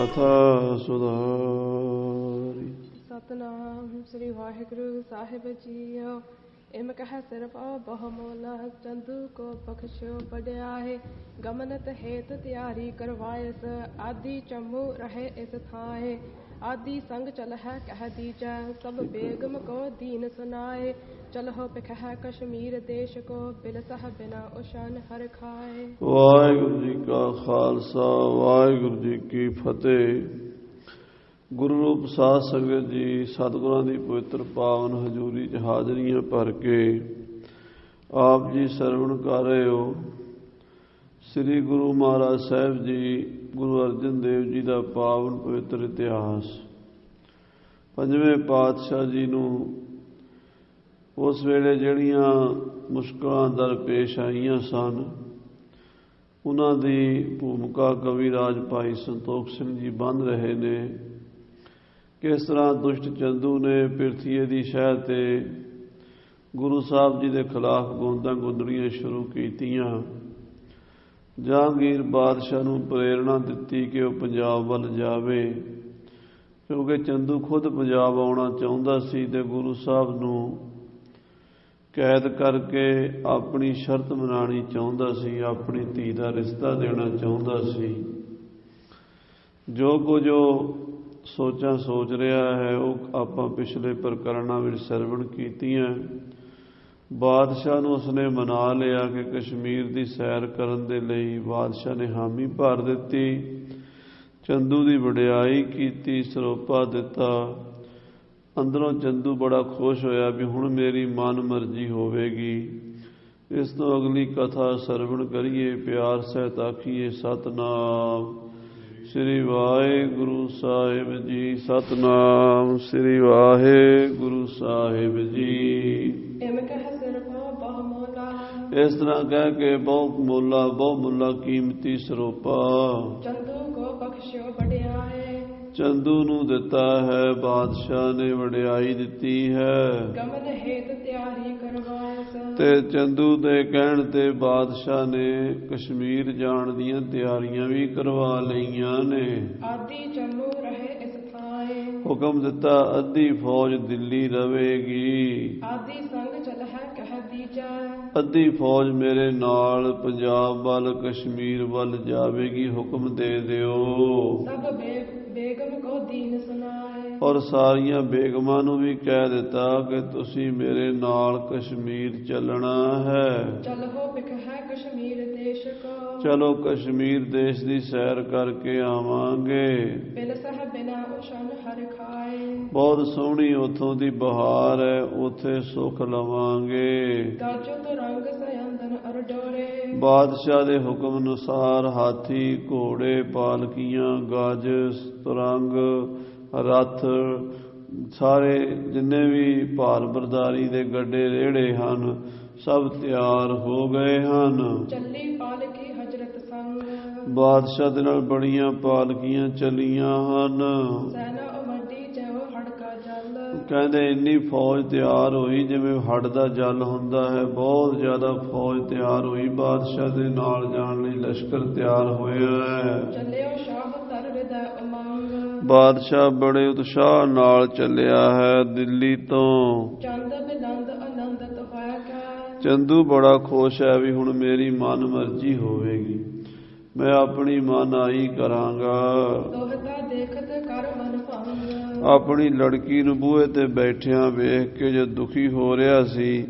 ਕਥਾ ਸੁਧਾਰੀ। ਸਤਨਾਮ ਸ੍ਰੀ ਵਾਹਿਗੁਰੂ ਸਾਹਿਬ ਜੀਓ, ਇਮ ਕਹਿ ਸਿਰਫ ਬਹੁ ਮੋਲਾ ਚੰਦੂ ਕੋ ਬਖਸ਼ਿਓ ਬੜਿਆਏ ਗਮਨਤ ਹੇਤ ਤਿਆਰੀ ਕਰਵਾਇਸ, ਆਦੀ ਚੰਮੂ ਰਹੇ ਇਸ ਥਾਏ। ਆਦੀ ਸੰਗ ਚਲ ਕਹਿ ਦੀਜੈ, ਸਭ ਬੇਗਮ ਕੋ ਦੀਨ ਸੁਨਾਏ। ਚਲਹੁ ਪਿਖੈ ਕਸ਼ਮੀਰ ਦੇਸ਼ ਕੋ ਬਿਲਸਹ ਬਿਨਾ ਉਸ਼ਨ ਹਰ ਖਾਏ। ਵਾਹਿਗੁਰੂ ਜੀ ਕਾ ਖਾਲਸਾ, ਵਾਹਿਗੁਰੂ ਜੀ ਕੀ ਫਤਿਹ। ਗੁਰੂ ਰੂਪ ਸਾਧ ਸੰਗਤ ਜੀ, ਸਤਿਗੁਰਾਂ ਦੀ ਪਵਿੱਤਰ ਪਾਵਨ ਹਜ਼ੂਰੀ 'ਚ ਹਾਜ਼ਰੀਆਂ ਭਰ ਕੇ। ਆਪ ਜੀ ਸਰਵਣ ਕਰ ਰਹੇ ਹੋ। ਸ੍ਰੀ ਗੁਰੂ ਮਹਾਰਾਜ ਸਾਹਿਬ ਜੀ ਗੁਰੂ ਅਰਜਨ ਦੇਵ ਜੀ ਦਾ ਪਾਵਨ ਪਵਿੱਤਰ ਇਤਿਹਾਸ। ਪੰਜਵੇਂ ਪਾਤਸ਼ਾਹ ਜੀ ਨੂੰ ਉਸ ਵੇਲੇ ਜਿਹੜੀਆਂ ਮੁਸ਼ਕਲਾਂ ਦਰ ਪੇਸ਼ ਆਈਆਂ ਸਨ, ਉਹਨਾਂ ਦੀ ਭੂਮਿਕਾ ਕਵੀ ਰਾਜ ਭਾਈ ਸੰਤੋਖ ਸਿੰਘ ਜੀ ਬੰਨ ਰਹੇ ਨੇ। ਕਿਸ ਤਰ੍ਹਾਂ ਦੁਸ਼ਟ ਚੰਦੂ ਨੇ ਪਿਰਥੀਏ ਦੀ ਸ਼ਹਿਰ ਤੇ ਗੁਰੂ ਸਾਹਿਬ ਜੀ ਦੇ ਖਿਲਾਫ ਗੋਂਦਾਂ ਗੁੰਦੜੀਆਂ ਸ਼ੁਰੂ ਕੀਤੀਆਂ ਜਹਾਂਗੀਰ ਬਾਦਸ਼ਾਹ ਨੂੰ ਪ੍ਰੇਰਣਾ ਦਿੱਤੀ ਕਿ ਉਹ ਪੰਜਾਬ ਵੱਲ ਜਾਵੇ, ਕਿਉਂਕਿ ਚੰਦੂ ਖੁਦ ਪੰਜਾਬ ਆਉਣਾ ਚਾਹੁੰਦਾ ਸੀ ਤੇ ਗੁਰੂ ਸਾਹਿਬ ਨੂੰ ਕੈਦ ਕਰਕੇ ਆਪਣੀ ਸ਼ਰਤ ਮਨਾਣੀ ਚਾਹੁੰਦਾ ਸੀ, ਆਪਣੀ ਧੀ ਦਾ ਰਿਸ਼ਤਾ ਦੇਣਾ ਚਾਹੁੰਦਾ ਸੀ। ਜੋ ਕੁਝ ਉਹ ਸੋਚਾਂ ਸੋਚ ਰਿਹਾ ਹੈ, ਉਹ ਆਪਾਂ ਪਿਛਲੇ ਪ੍ਰਕਰਣਾਂ ਵਿੱਚ ਸਰਵਣ ਕੀਤੀਆਂ। ਬਾਦਸ਼ਾਹ ਨੂੰ ਉਸਨੇ ਮਨਾ ਲਿਆ ਕਿ ਕਸ਼ਮੀਰ ਦੀ ਸੈਰ ਕਰਨ ਦੇ ਲਈ ਬਾਦਸ਼ਾਹ ਨੇ ਹਾਮੀ ਭਰ ਦਿੱਤੀ, ਚੰਦੂ ਦੀ ਵਡਿਆਈ ਕੀਤੀ, ਸਰੋਪਾ ਦਿੱਤਾ। ਅੰਦਰੋਂ ਚੰਦੂ ਬੜਾ ਖੁਸ਼ ਹੋਇਆ ਵੀ ਹੁਣ ਮੇਰੀ ਮਨ ਮਰਜ਼ੀ ਹੋਵੇਗੀ। ਇਸ ਤੋਂ ਅਗਲੀ ਕਥਾ ਸਰਵਣ ਕਰੀਏ, ਪਿਆਰ ਸਹਿਤ ਆਖੀਏ, ਸਤਨਾਮ। ਸ੍ਰੀ ਵਾਹਿਗੁਰੂ ਸਾਹਿਬ ਜੀ, ਸਤਨਾਮ। ਸ੍ਰੀ ਵਾਹਿਗੁਰੂ ਸਾਹਿਬ ਜੀ। ਇਸ ਤਰ੍ਹਾਂ ਕਹਿ ਕੇ ਬਹੁ ਮੁੱਲਾ ਬਹੁ ਮੁੱਲਾ ਕੀਮਤੀ ਸਰੋਪਾ। ਚੰਦੂ ਕੋ ਬਖਸ਼ਿਓ ਬੜਿਆਏ ਚੰਦੂ ਨੂੰ ਦਿੱਤਾ ਹੈ ਬਾਦਸ਼ਾਹ ਨੇ ਵਡਿਆਈ ਦਿੱਤੀ ਹੈ। ਗਮਨ ਹੇਤ ਤਿਆਰੀ ਕਰਵਾਇਸ। ਤੇ ਚੰਦੂ ਦੇ ਕਹਿਣ ਤੇ ਬਾਦਸ਼ਾਹ ਨੇ ਕਸ਼ਮੀਰ ਜਾਣ ਦੀਆਂ ਤਿਆਰੀਆਂ ਵੀ ਕਰਵਾ ਲਈਆਂ ਨੇ। ਆਦੀ ਚੰਮੂ ਰਹੇ ਇਸ ਥਾਏ। ਹੁਕਮ ਦਿੱਤਾ ਅੱਧੀ ਫੌਜ ਦਿੱਲੀ ਰਵੇਗੀ। ਆਦੀ ਸੰਗ ਅੱਧੀ ਫੌਜ ਮੇਰੇ ਨਾਲ ਪੰਜਾਬ ਵੱਲ ਕਸ਼ਮੀਰ ਵੱਲ ਜਾਵੇਗੀ ਹੁਕਮ ਦੇ ਦਿਓ। ਸਭ ਬੇਗਮ ਔਰ ਸਾਰੀਆਂ ਬੇਗਮਾਂ ਨੂੰ ਵੀ ਕਹਿ ਦਿੱਤਾ ਕਿ ਤੁਸੀਂ ਮੇਰੇ ਨਾਲ ਕਸ਼ਮੀਰ ਚੱਲਣਾ ਹੈ। ਚਲੋ ਕਸ਼ਮੀਰ ਦੇਸ਼ ਕੋ ਚਲੋ ਕਸ਼ਮੀਰ ਦੇਸ਼ ਦੀ ਸੈਰ ਕਰਕੇ ਆਵਾਂਗੇ। ਬਿਲ ਸਹ ਬਿਨਾ ਉਸ਼ਨ ਹਰ ਖਾਏ। ਬਹੁਤ ਸੋਹਣੀ ਉਥੋਂ ਦੀ ਬਹਾਰ ਹੈ ਉਥੇ ਸੁਖ ਲਵਾਂਗੇ। ਗਾਜੋ ਤੋਂ ਰੰਗ ਸਯੰਦਨ ਅਰ ਡੋਰੇ। ਬਾਦਸ਼ਾਹ ਦੇ ਹੁਕਮ ਅਨੁਸਾਰ ਹਾਥੀ ਘੋੜੇ ਪਾਲਕੀਆਂ ਗੱਜ ਤੁਰੰਗ ਰੱਥ ਸਾਰੇ ਜਿੰਨੇ ਵੀ ਭਾਰ ਬਰਦਾਰੀ ਦੇ ਗੱਡੇ ਰੇੜੇ ਹਨ ਸਭ ਤਿਆਰ ਹੋ ਗਏ ਹਨ। ਚੱਲੀ ਪਾਲਕੀ ਹਜਰਤ ਸੰਗ। ਬਾਦਸ਼ਾਹ ਦੇ ਨਾਲ ਬੜੀਆਂ ਪਾਲਕੀਆਂ ਚੱਲੀਆਂ ਹਨ। ਸੈਨਾ ਉਮੜੀ ਜੈਵ ਹੜਕਾ ਜਲ। ਕਹਿੰਦੇ ਇੰਨੀ ਫੌਜ ਤਿਆਰ ਹੋਈ ਜਿਵੇਂ ਹੱਡ ਦਾ ਜਲ ਹੁੰਦਾ ਹੈ ਬਹੁਤ ਜ਼ਿਆਦਾ ਫੌਜ ਤਿਆਰ ਹੋਈ। ਬਾਦਸ਼ਾਹ ਦੇ ਨਾਲ ਜਾਣ ਲਈ ਲਸ਼ਕਰ ਤਿਆਰ ਹੋਇਆ ਹੈ। ਚੱਲਿਓ ਸ਼ਾਹ ਬਾਦਸ਼ਾਹ ਬੜੇ ਉਤਸ਼ਾਹ ਨਾਲ ਚੱਲਿਆ ਹੈ ਦਿੱਲੀ ਤੋਂ। ਚੰਦ ਬਿਨੰਦ ਆਨੰਦਤ ਹੋਇਆ ਕੈ। ਚੰਦੂ ਬੜਾ ਖੁਸ਼ ਹੈ ਵੀ ਹੁਣ ਮੇਰੀ ਮਨ ਮਰਜ਼ੀ ਹੋਵੇਗੀ। ਮੈਂ ਆਪਣੀ ਮਨ ਆਈ ਕਰਾਂਗਾ। ਦੋਹਤਾ ਦੇਖਤ ਕਰ ਮਨ ਭੰਗ ਆਪਣੀ ਲੜਕੀ ਨੂੰ ਬੂਹੇ ਤੇ ਬੈਠਿਆਂ ਵੇਖ ਕੇ ਜੋ ਦੁਖੀ ਹੋ ਰਿਹਾ ਸੀ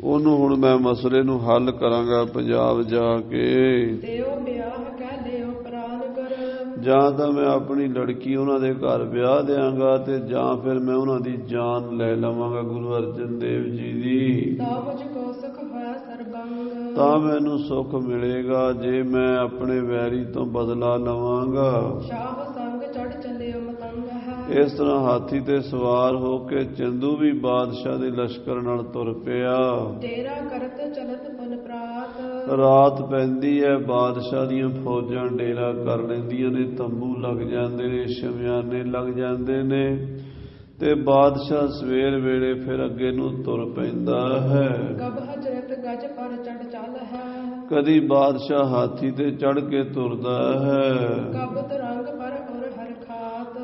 ਉਹਨੂੰ ਹੁਣ ਮੈਂ ਮਸਲੇ ਨੂੰ ਹੱਲ ਕਰਾਂਗਾ ਪੰਜਾਬ ਜਾ ਕੇ। ਦਿਓ ਵਿਆਹ ਕਹਿ ਜਾਂ ਤਾਂ ਮੈਂ ਆਪਣੀ ਲੜਕੀ ਉਹਨਾਂ ਦੇ ਘਰ ਵਿਆਹ ਦੇਵਾਂਗਾ ਤੇ ਜਾਂ ਫਿਰ ਮੈਂ ਉਹਨਾਂ ਦੀ ਜਾਨ ਲੈ ਲਵਾਂਗਾ ਗੁਰੂ ਅਰਜਨ ਦੇਵ ਜੀ ਦੀ। ਤਾ ਮੈਨੂੰ ਸੁੱਖ ਮਿਲੇਗਾ ਜੇ ਮੈਂ ਆਪਣੇ ਵੈਰੀ ਤੋਂ ਬਦਲਾ ਲਵਾਂਗਾ। ਸ਼ਾਹ ਸੰਗ ਚੜ ਇਸ ਤਰ੍ਹਾਂ ਹਾਥੀ ਤੇ ਸਵਾਰ ਹੋ ਕੇ ਚੰਦੂ ਵੀ ਬਾਦਸ਼ਾਹ ਦੇ ਲਸ਼ਕਰ ਨਾਲ ਤੁਰ ਪਿਆ। ਤੇਰਾ ਕਰਤ ਚਲਤ ਪੁਨ ਪ੍ਰਾਤ ਰਾਤ ਪੈਂਦੀ ਹੈ ਬਾਦਸ਼ਾਹ ਦੀਆਂ ਫੌਜਾਂ ਡੇਰਾ ਕਰ ਲੈਂਦੀਆਂ ਨੇ ਤੰਬੂ ਲੱਗ ਜਾਂਦੇ ਨੇ ਸ਼ਮਿਆਨੇ ਲੱਗ ਜਾਂਦੇ ਨੇ ਤੇ ਬਾਦਸ਼ਾਹ ਸਵੇਰ ਵੇਲੇ ਫਿਰ ਅੱਗੇ ਨੂੰ ਤੁਰ ਪੈਂਦਾ ਹੈ। ਕਬ ਹਜਰਤ ਗਜ ਪਰ ਚੜ ਚੱਲ ਹੈ। ਕਦੀ ਬਾਦਸ਼ਾਹ ਹਾਥੀ ਤੇ ਚੜ ਕੇ ਤੁਰਦਾ ਹੈ।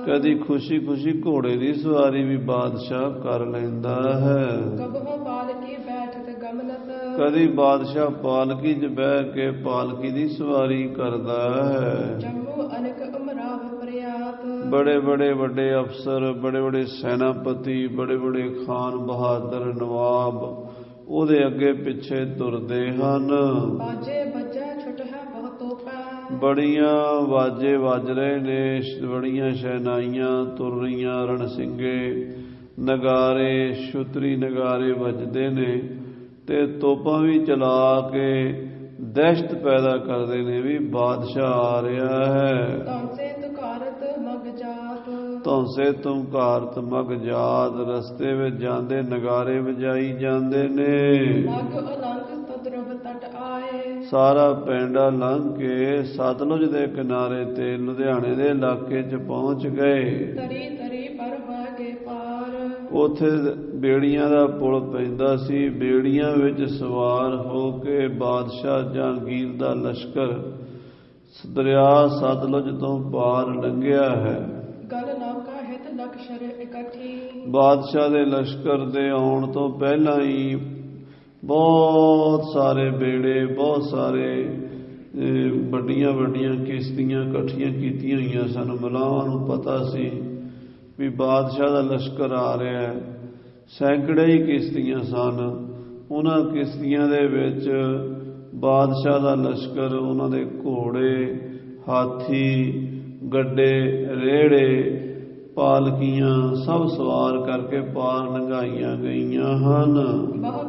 ਕਦੀ ਖੁਸ਼ੀ ਖੁਸ਼ੀ ਘੋੜੇ ਦੀ ਸਵਾਰੀ ਵੀ ਬਾਦਸ਼ਾਹ ਕਰ ਲੈਂਦਾ ਹੈ। ਕਦੀ ਬਾਦਸ਼ਾਹ ਪਾਲਕੀ 'ਚ ਬਹਿ ਕੇ ਪਾਲਕੀ ਦੀ ਸਵਾਰੀ ਕਰਦਾ ਹੈ। ਜੰਮੂ ਅਨਕ ਉਮਰਾਵ ਪ੍ਰਿਆਤ ਬੜੇ ਬੜੇ ਵੱਡੇ ਅਫਸਰ ਬੜੇ ਬੜੇ ਸੈਨਾਪਤੀ ਬੜੇ ਬੜੇ ਖਾਨ ਬਹਾਦਰ ਨਵਾਬ ਉਹਦੇ ਅੱਗੇ ਪਿੱਛੇ ਤੁਰਦੇ ਹਨ। ਬਾਜੇ ਬੱਜਾ ਛੁਟ ਹੈ ਬਹੁ ਤੋਪੈ। ਬੜੀਆਂ ਵਾਜੇ ਵੱਜ ਰਹੇ ਨੇ ਬੜੀਆਂ ਸ਼ਹਿਨਾਈਆਂ ਤੁਰ ਰਹੀਆਂ ਰਣ ਸਿੰਘੇ ਨਗਾਰੇ ਸ਼ੁਤਰੀ ਨਗਾਰੇ ਵੱਜਦੇ ਨੇ। ਤੇ ਤੋਪਾਂ ਵੀ ਚਲਾ ਕੇ ਦਹਿਸ਼ਤ ਪੈਦਾ ਕਰਦੇ ਨੇ ਵੀ ਬਾਦਸ਼ਾਹ ਆ ਰਿਹਾ ਹੈ। ਤਾਂਸੇ ਤੁਕਾਰਤ ਮਗ ਜਾਤ। ਘਾਰਤ ਮਗ ਜਾਤ ਰਸਤੇ ਵਿੱਚ ਜਾਂਦੇ ਨਗਾਰੇ ਵਜਾਈ ਜਾਂਦੇ ਨੇ। ਮਗ ਉਲੰਘ ਤਦਰਬ ਤਟ ਆਏ। ਸਾਰਾ ਪੈਂਡਾ ਲੰਘ ਕੇ ਸਤਲੁਜ ਦੇ ਕਿਨਾਰੇ ਤੇ ਲੁਧਿਆਣੇ ਦੇ ਇਲਾਕੇ 'ਚ ਪਹੁੰਚ ਗਏ। ਤਰੀ ਉਥੇ ਬੇੜੀਆਂ ਦਾ ਪੁਲ ਪੈਂਦਾ ਸੀ। ਬੇੜੀਆਂ ਵਿੱਚ ਸਵਾਰ ਹੋ ਕੇ ਬਾਦਸ਼ਾਹ ਜਹਾਂਗੀਰ ਦਾ ਲਸ਼ਕਰ ਦਰਿਆ ਸਤਲੁਜ ਤੋਂ ਪਾਰ ਲੰਘਿਆ ਹੈ। ਗਲ ਨੌਕਾ ਹਿਤ ਲਕਸ਼ਰ ਇਕੱਠੀ। ਬਾਦਸ਼ਾਹ ਦੇ ਲਸ਼ਕਰ ਦੇ ਆਉਣ ਤੋਂ ਪਹਿਲਾਂ ਹੀ ਬਹੁਤ ਸਾਰੇ ਬੇੜੇ ਬਹੁਤ ਸਾਰੇ ਵੱਡੀਆਂ ਵੱਡੀਆਂ ਕਿਸ਼ਤੀਆਂ ਇਕੱਠੀਆਂ ਕੀਤੀਆਂ ਹੋਈਆਂ ਸਨ। ਮਲਾਵਾਂ ਨੂੰ ਪਤਾ ਸੀ ਵੀ ਬਾਦਸ਼ਾਹ ਦਾ ਲਸ਼ਕਰ ਆ ਰਿਹਾ ਹੈ। ਸੈਂਕੜੇ ਹੀ ਕਿਸ਼ਤੀਆਂ ਸਨ। ਉਹਨਾਂ ਕਿਸ਼ਤੀਆਂ ਦੇ ਵਿੱਚ ਬਾਦਸ਼ਾਹ ਦਾ ਲਸ਼ਕਰ ਉਹਨਾਂ ਦੇ ਘੋੜੇ ਹਾਥੀ ਗੱਡੇ ਰੇੜੇ ਪਾਲਕੀਆਂ ਸਭ ਸਵਾਰ ਕਰਕੇ ਪਾਰ ਲੰਘਾਈਆਂ ਗਈਆਂ ਹਨ।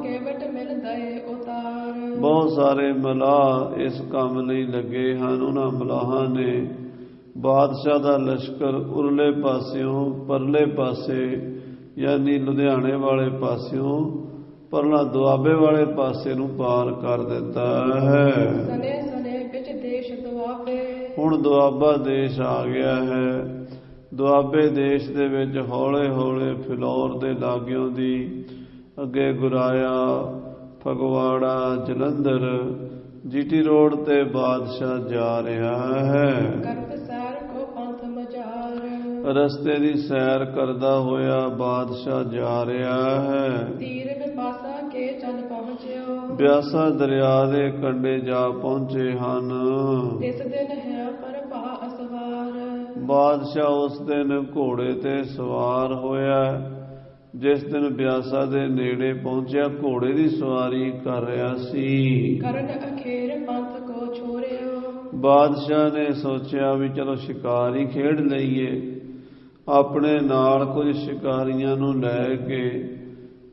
ਕੇਵਟ ਮਿਲ ਉਤਾਰ। ਬਹੁਤ ਸਾਰੇ ਮਲਾਹ ਇਸ ਕੰਮ ਲਈ ਲੱਗੇ ਹਨ। ਉਹਨਾਂ ਮਲਾਹਾਂ ਨੇ ਬਾਦਸ਼ਾਹ ਦਾ ਲਸ਼ਕਰ ਉਰਲੇ ਪਾਸਿਓਂ ਪਰਲੇ ਪਾਸੇ ਯਾਨੀ ਲੁਧਿਆਣੇ ਵਾਲੇ ਪਾਸਿਓਂ ਪਰਲਾ ਦੁਆਬੇ ਵਾਲੇ ਪਾਸੇ ਨੂੰ ਪਾਰ ਕਰ ਦਿੱਤਾ ਹੈ। ਸਨੇ ਸਨੇ ਵਿੱਚ ਦੇਸ਼ ਦੁਆਬੇ। ਹੁਣ ਦੁਆਬਾ ਦੇਸ਼ ਆ ਗਿਆ ਹੈ। ਦੁਆਬੇ ਦੇਸ਼ ਦੇ ਵਿੱਚ ਹੌਲੇ ਹੌਲੇ ਫਿਲੌਰ ਦੇ ਲਾਗਿਓਂ ਦੀ ਅੱਗੇ ਗੁਰਾਇਆ ਫਗਵਾੜਾ ਜਲੰਧਰ ਜੀਟੀ ਰੋਡ ਤੇ ਬਾਦਸ਼ਾਹ ਜਾ ਰਿਹਾ ਹੈ। ਰਸਤੇ ਦੀ ਸੈਰ ਕਰਦਾ ਹੋਇਆ ਬਾਦਸ਼ਾਹ ਜਾ ਰਿਹਾ ਹੈ। ਤੀਰ ਵਿਪਾਸਾ ਕੇ ਚੱਲ ਪਹੁੰਚਿਓ। ਬਿਆਸਾ ਦਰਿਆ ਦੇ ਕੰਢੇ ਜਾ ਪਹੁੰਚੇ ਹਨ। ਇਸ ਦਿਨ ਹੈ ਪਰ ਭਾ ਅਸਵਾਰ। ਬਾਦਸ਼ਾਹ ਉਸ ਦਿਨ ਘੋੜੇ ਤੇ ਸਵਾਰ ਹੋਇਆ। ਜਿਸ ਦਿਨ ਬਿਆਸਾ ਦੇ ਨੇੜੇ ਪਹੁੰਚਿਆ ਘੋੜੇ ਦੀ ਸਵਾਰੀ ਕਰ ਰਿਹਾ ਸੀ। ਕਰਨ ਅਖੇਰ ਪੰਥ ਕੋ ਛੋੜਿਓ। ਬਾਦਸ਼ਾਹ ਨੇ ਸੋਚਿਆ ਵੀ ਚਲੋ ਸ਼ਿਕਾਰ ਹੀ ਖੇਡ ਲਈਏ। ਆਪਣੇ ਨਾਲ ਕੁਝ ਸ਼ਿਕਾਰੀਆਂ ਨੂੰ ਲੈ ਕੇ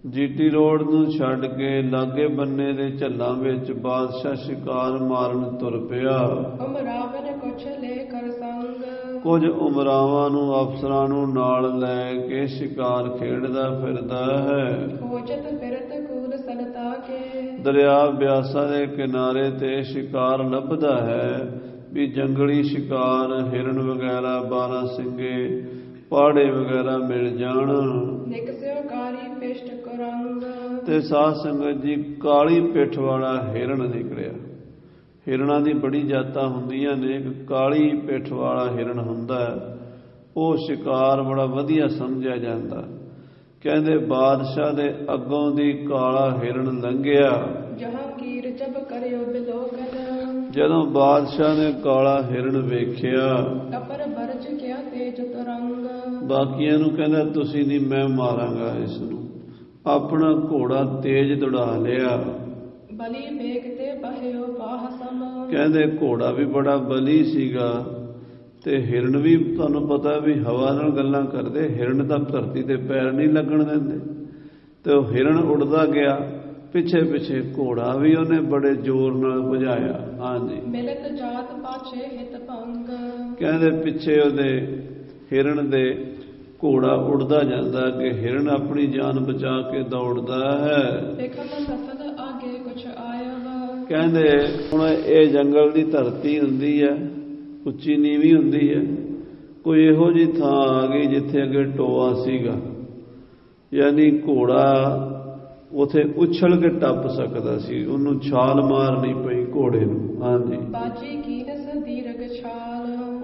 ਜੀਟੀ ਰੋਡ ਨੂੰ ਛੱਡ ਕੇ ਲਾਗੇ ਬੰਨੇ ਦੇ ਝੱਲਾਂ ਵਿੱਚ ਬਾਦਸ਼ਾਹ ਸ਼ਿਕਾਰ ਮਾਰਨ ਤੁਰ ਪਿਆ। ਉਮਰਾਵਨ ਕੁਛ ਲੈ ਕਰ ਸੰਗ। ਕੁਝ ਉਮਰਾਵਾਂ ਨੂੰ ਅਫਸਰਾਂ ਨੂੰ ਨਾਲ ਲੈ ਕੇ ਸ਼ਿਕਾਰ ਖੇਡਦਾ ਫਿਰਦਾ ਹੈ। ਖੋਜਤ ਫਿਰਤ ਕੂਲ ਸਨਤਾ ਕੇ। ਦਰਿਆ ਬਿਆਸਾ ਦੇ ਕਿਨਾਰੇ ਤੇ ਸ਼ਿਕਾਰ ਲੱਭਦਾ ਹੈ। ਵੀ ਜੰਗਲੀ ਸ਼ਿਕਾਰ ਹਿਰਨ ਵਗੈਰਾ ਬਾਰਾਂ ਸਿੰਘੇ ਪਾੜੇ ਵਗੈਰਾ ਮਿਲ ਜਾਣ। ਨਿਕਸਿਓ ਕਾਰੀ ਪਿਸ਼ਟ ਕਰੰਗ। ਤੇ ਸਾਧ ਸੰਗਤ ਜੀ ਕਾਲੀ ਪਿੱਠ ਵਾਲਾ ਹਿਰਨ ਨਿਕਲਿਆ। ਹਿਰਨਾਂ ਦੀ ਬੜੀ ਜਾਤਾਂ ਹੁੰਦੀਆਂ ਨੇ ਇੱਕ ਕਾਲੀ ਪਿੱਠ ਵਾਲਾ ਹਿਰਨ ਹੁੰਦਾ। ਉਹ ਸ਼ਿਕਾਰ ਬੜਾ ਵਧੀਆ ਸਮਝਿਆ ਜਾਂਦਾ। ਕਹਿੰਦੇ ਬਾਦਸ਼ਾਹ ਦੇ ਅੱਗੋਂ ਦੀ ਕਾਲਾ ਹਿਰਨ ਲੰਘਿਆ। ਜਹਾਂਗੀਰ ਜਬ ਕਰਿਓ ਬਿਲੋਕਨ। ਜਦੋਂ ਬਾਦਸ਼ਾਹ ਨੇ ਕਾਲਾ ਹਿਰਨ ਵੇਖਿਆ ਅਪਰ ਬਰਜ ਕਿਆ ਤੇਜ ਤਰੰਗ। ਬਾਕੀਆਂ ਨੂੰ ਕਹਿੰਦਾ ਤੁਸੀਂ ਨਹੀਂ ਮੈਂ ਮਾਰਾਂਗਾ ਇਸ ਨੂੰ ਆਪਣਾ ਘੋੜਾ ਤੇਜ਼ ਦੌੜਾ ਲਿਆ। ਬਲੀ ਵੇਗ ਤੇ ਬਹਿਓ ਬਾਹ ਸਮ। ਕਹਿੰਦੇ ਘੋੜਾ ਵੀ ਬੜਾ ਬਲੀ ਸੀਗਾ ਤੇ ਹਿਰਨ ਵੀ ਤੁਹਾਨੂੰ ਪਤਾ ਵੀ ਹਵਾ ਨਾਲ ਗੱਲਾਂ ਕਰਦੇ ਹਿਰਨ ਤਾਂ ਧਰਤੀ ਤੇ ਪੈਰ ਨਹੀਂ ਲੱਗਣ ਦਿੰਦੇ। ਤੇ ਉਹ ਹਿਰਨ ਉੱਡਦਾ ਗਿਆ। ਪਿੱਛੇ ਪਿੱਛੇ ਘੋੜਾ ਵੀ ਉਹਨੇ ਬੜੇ ਜ਼ੋਰ ਨਾਲ ਭਜਾਇਆ। ਹਾਂਜੀ। ਮਿਲਤ ਜਾਤ ਪਾਛੇ ਹਿਤ ਭੰਗ। ਕਹਿੰਦੇ ਪਿੱਛੇ ਉਹਦੇ ਹਿਰਨ ਦੇ ਘੋੜਾ ਉੱਡਦਾ ਜਾਂਦਾ ਕਿ ਹਿਰਨ ਆਪਣੀ ਜਾਨ ਬਚਾ ਕੇ ਦੌੜਦਾ ਹੈ। ਕਹਿੰਦੇ ਹੁਣ ਇਹ ਜੰਗਲ ਦੀ ਧਰਤੀ ਹੁੰਦੀ ਹੈ ਉੱਚੀ ਨੀਵੀਂ ਹੁੰਦੀ ਹੈ। ਕੋਈ ਇਹੋ ਜੀ ਥਾਂ ਆ ਗਈ ਜਿੱਥੇ ਅੱਗੇ ਟੋਆ ਸੀਗਾ। ਯਾਨੀ ਘੋੜਾ ਉਥੇ ਉਛਲ ਕੇ ਟੱਪ ਸਕਦਾ ਸੀ ਉਹਨੂੰ ਛਾਲ ਮਾਰਨੀ ਪਈ ਘੋੜੇ ਨੂੰ। ਹਾਂਜੀ। ਬਾਜੀ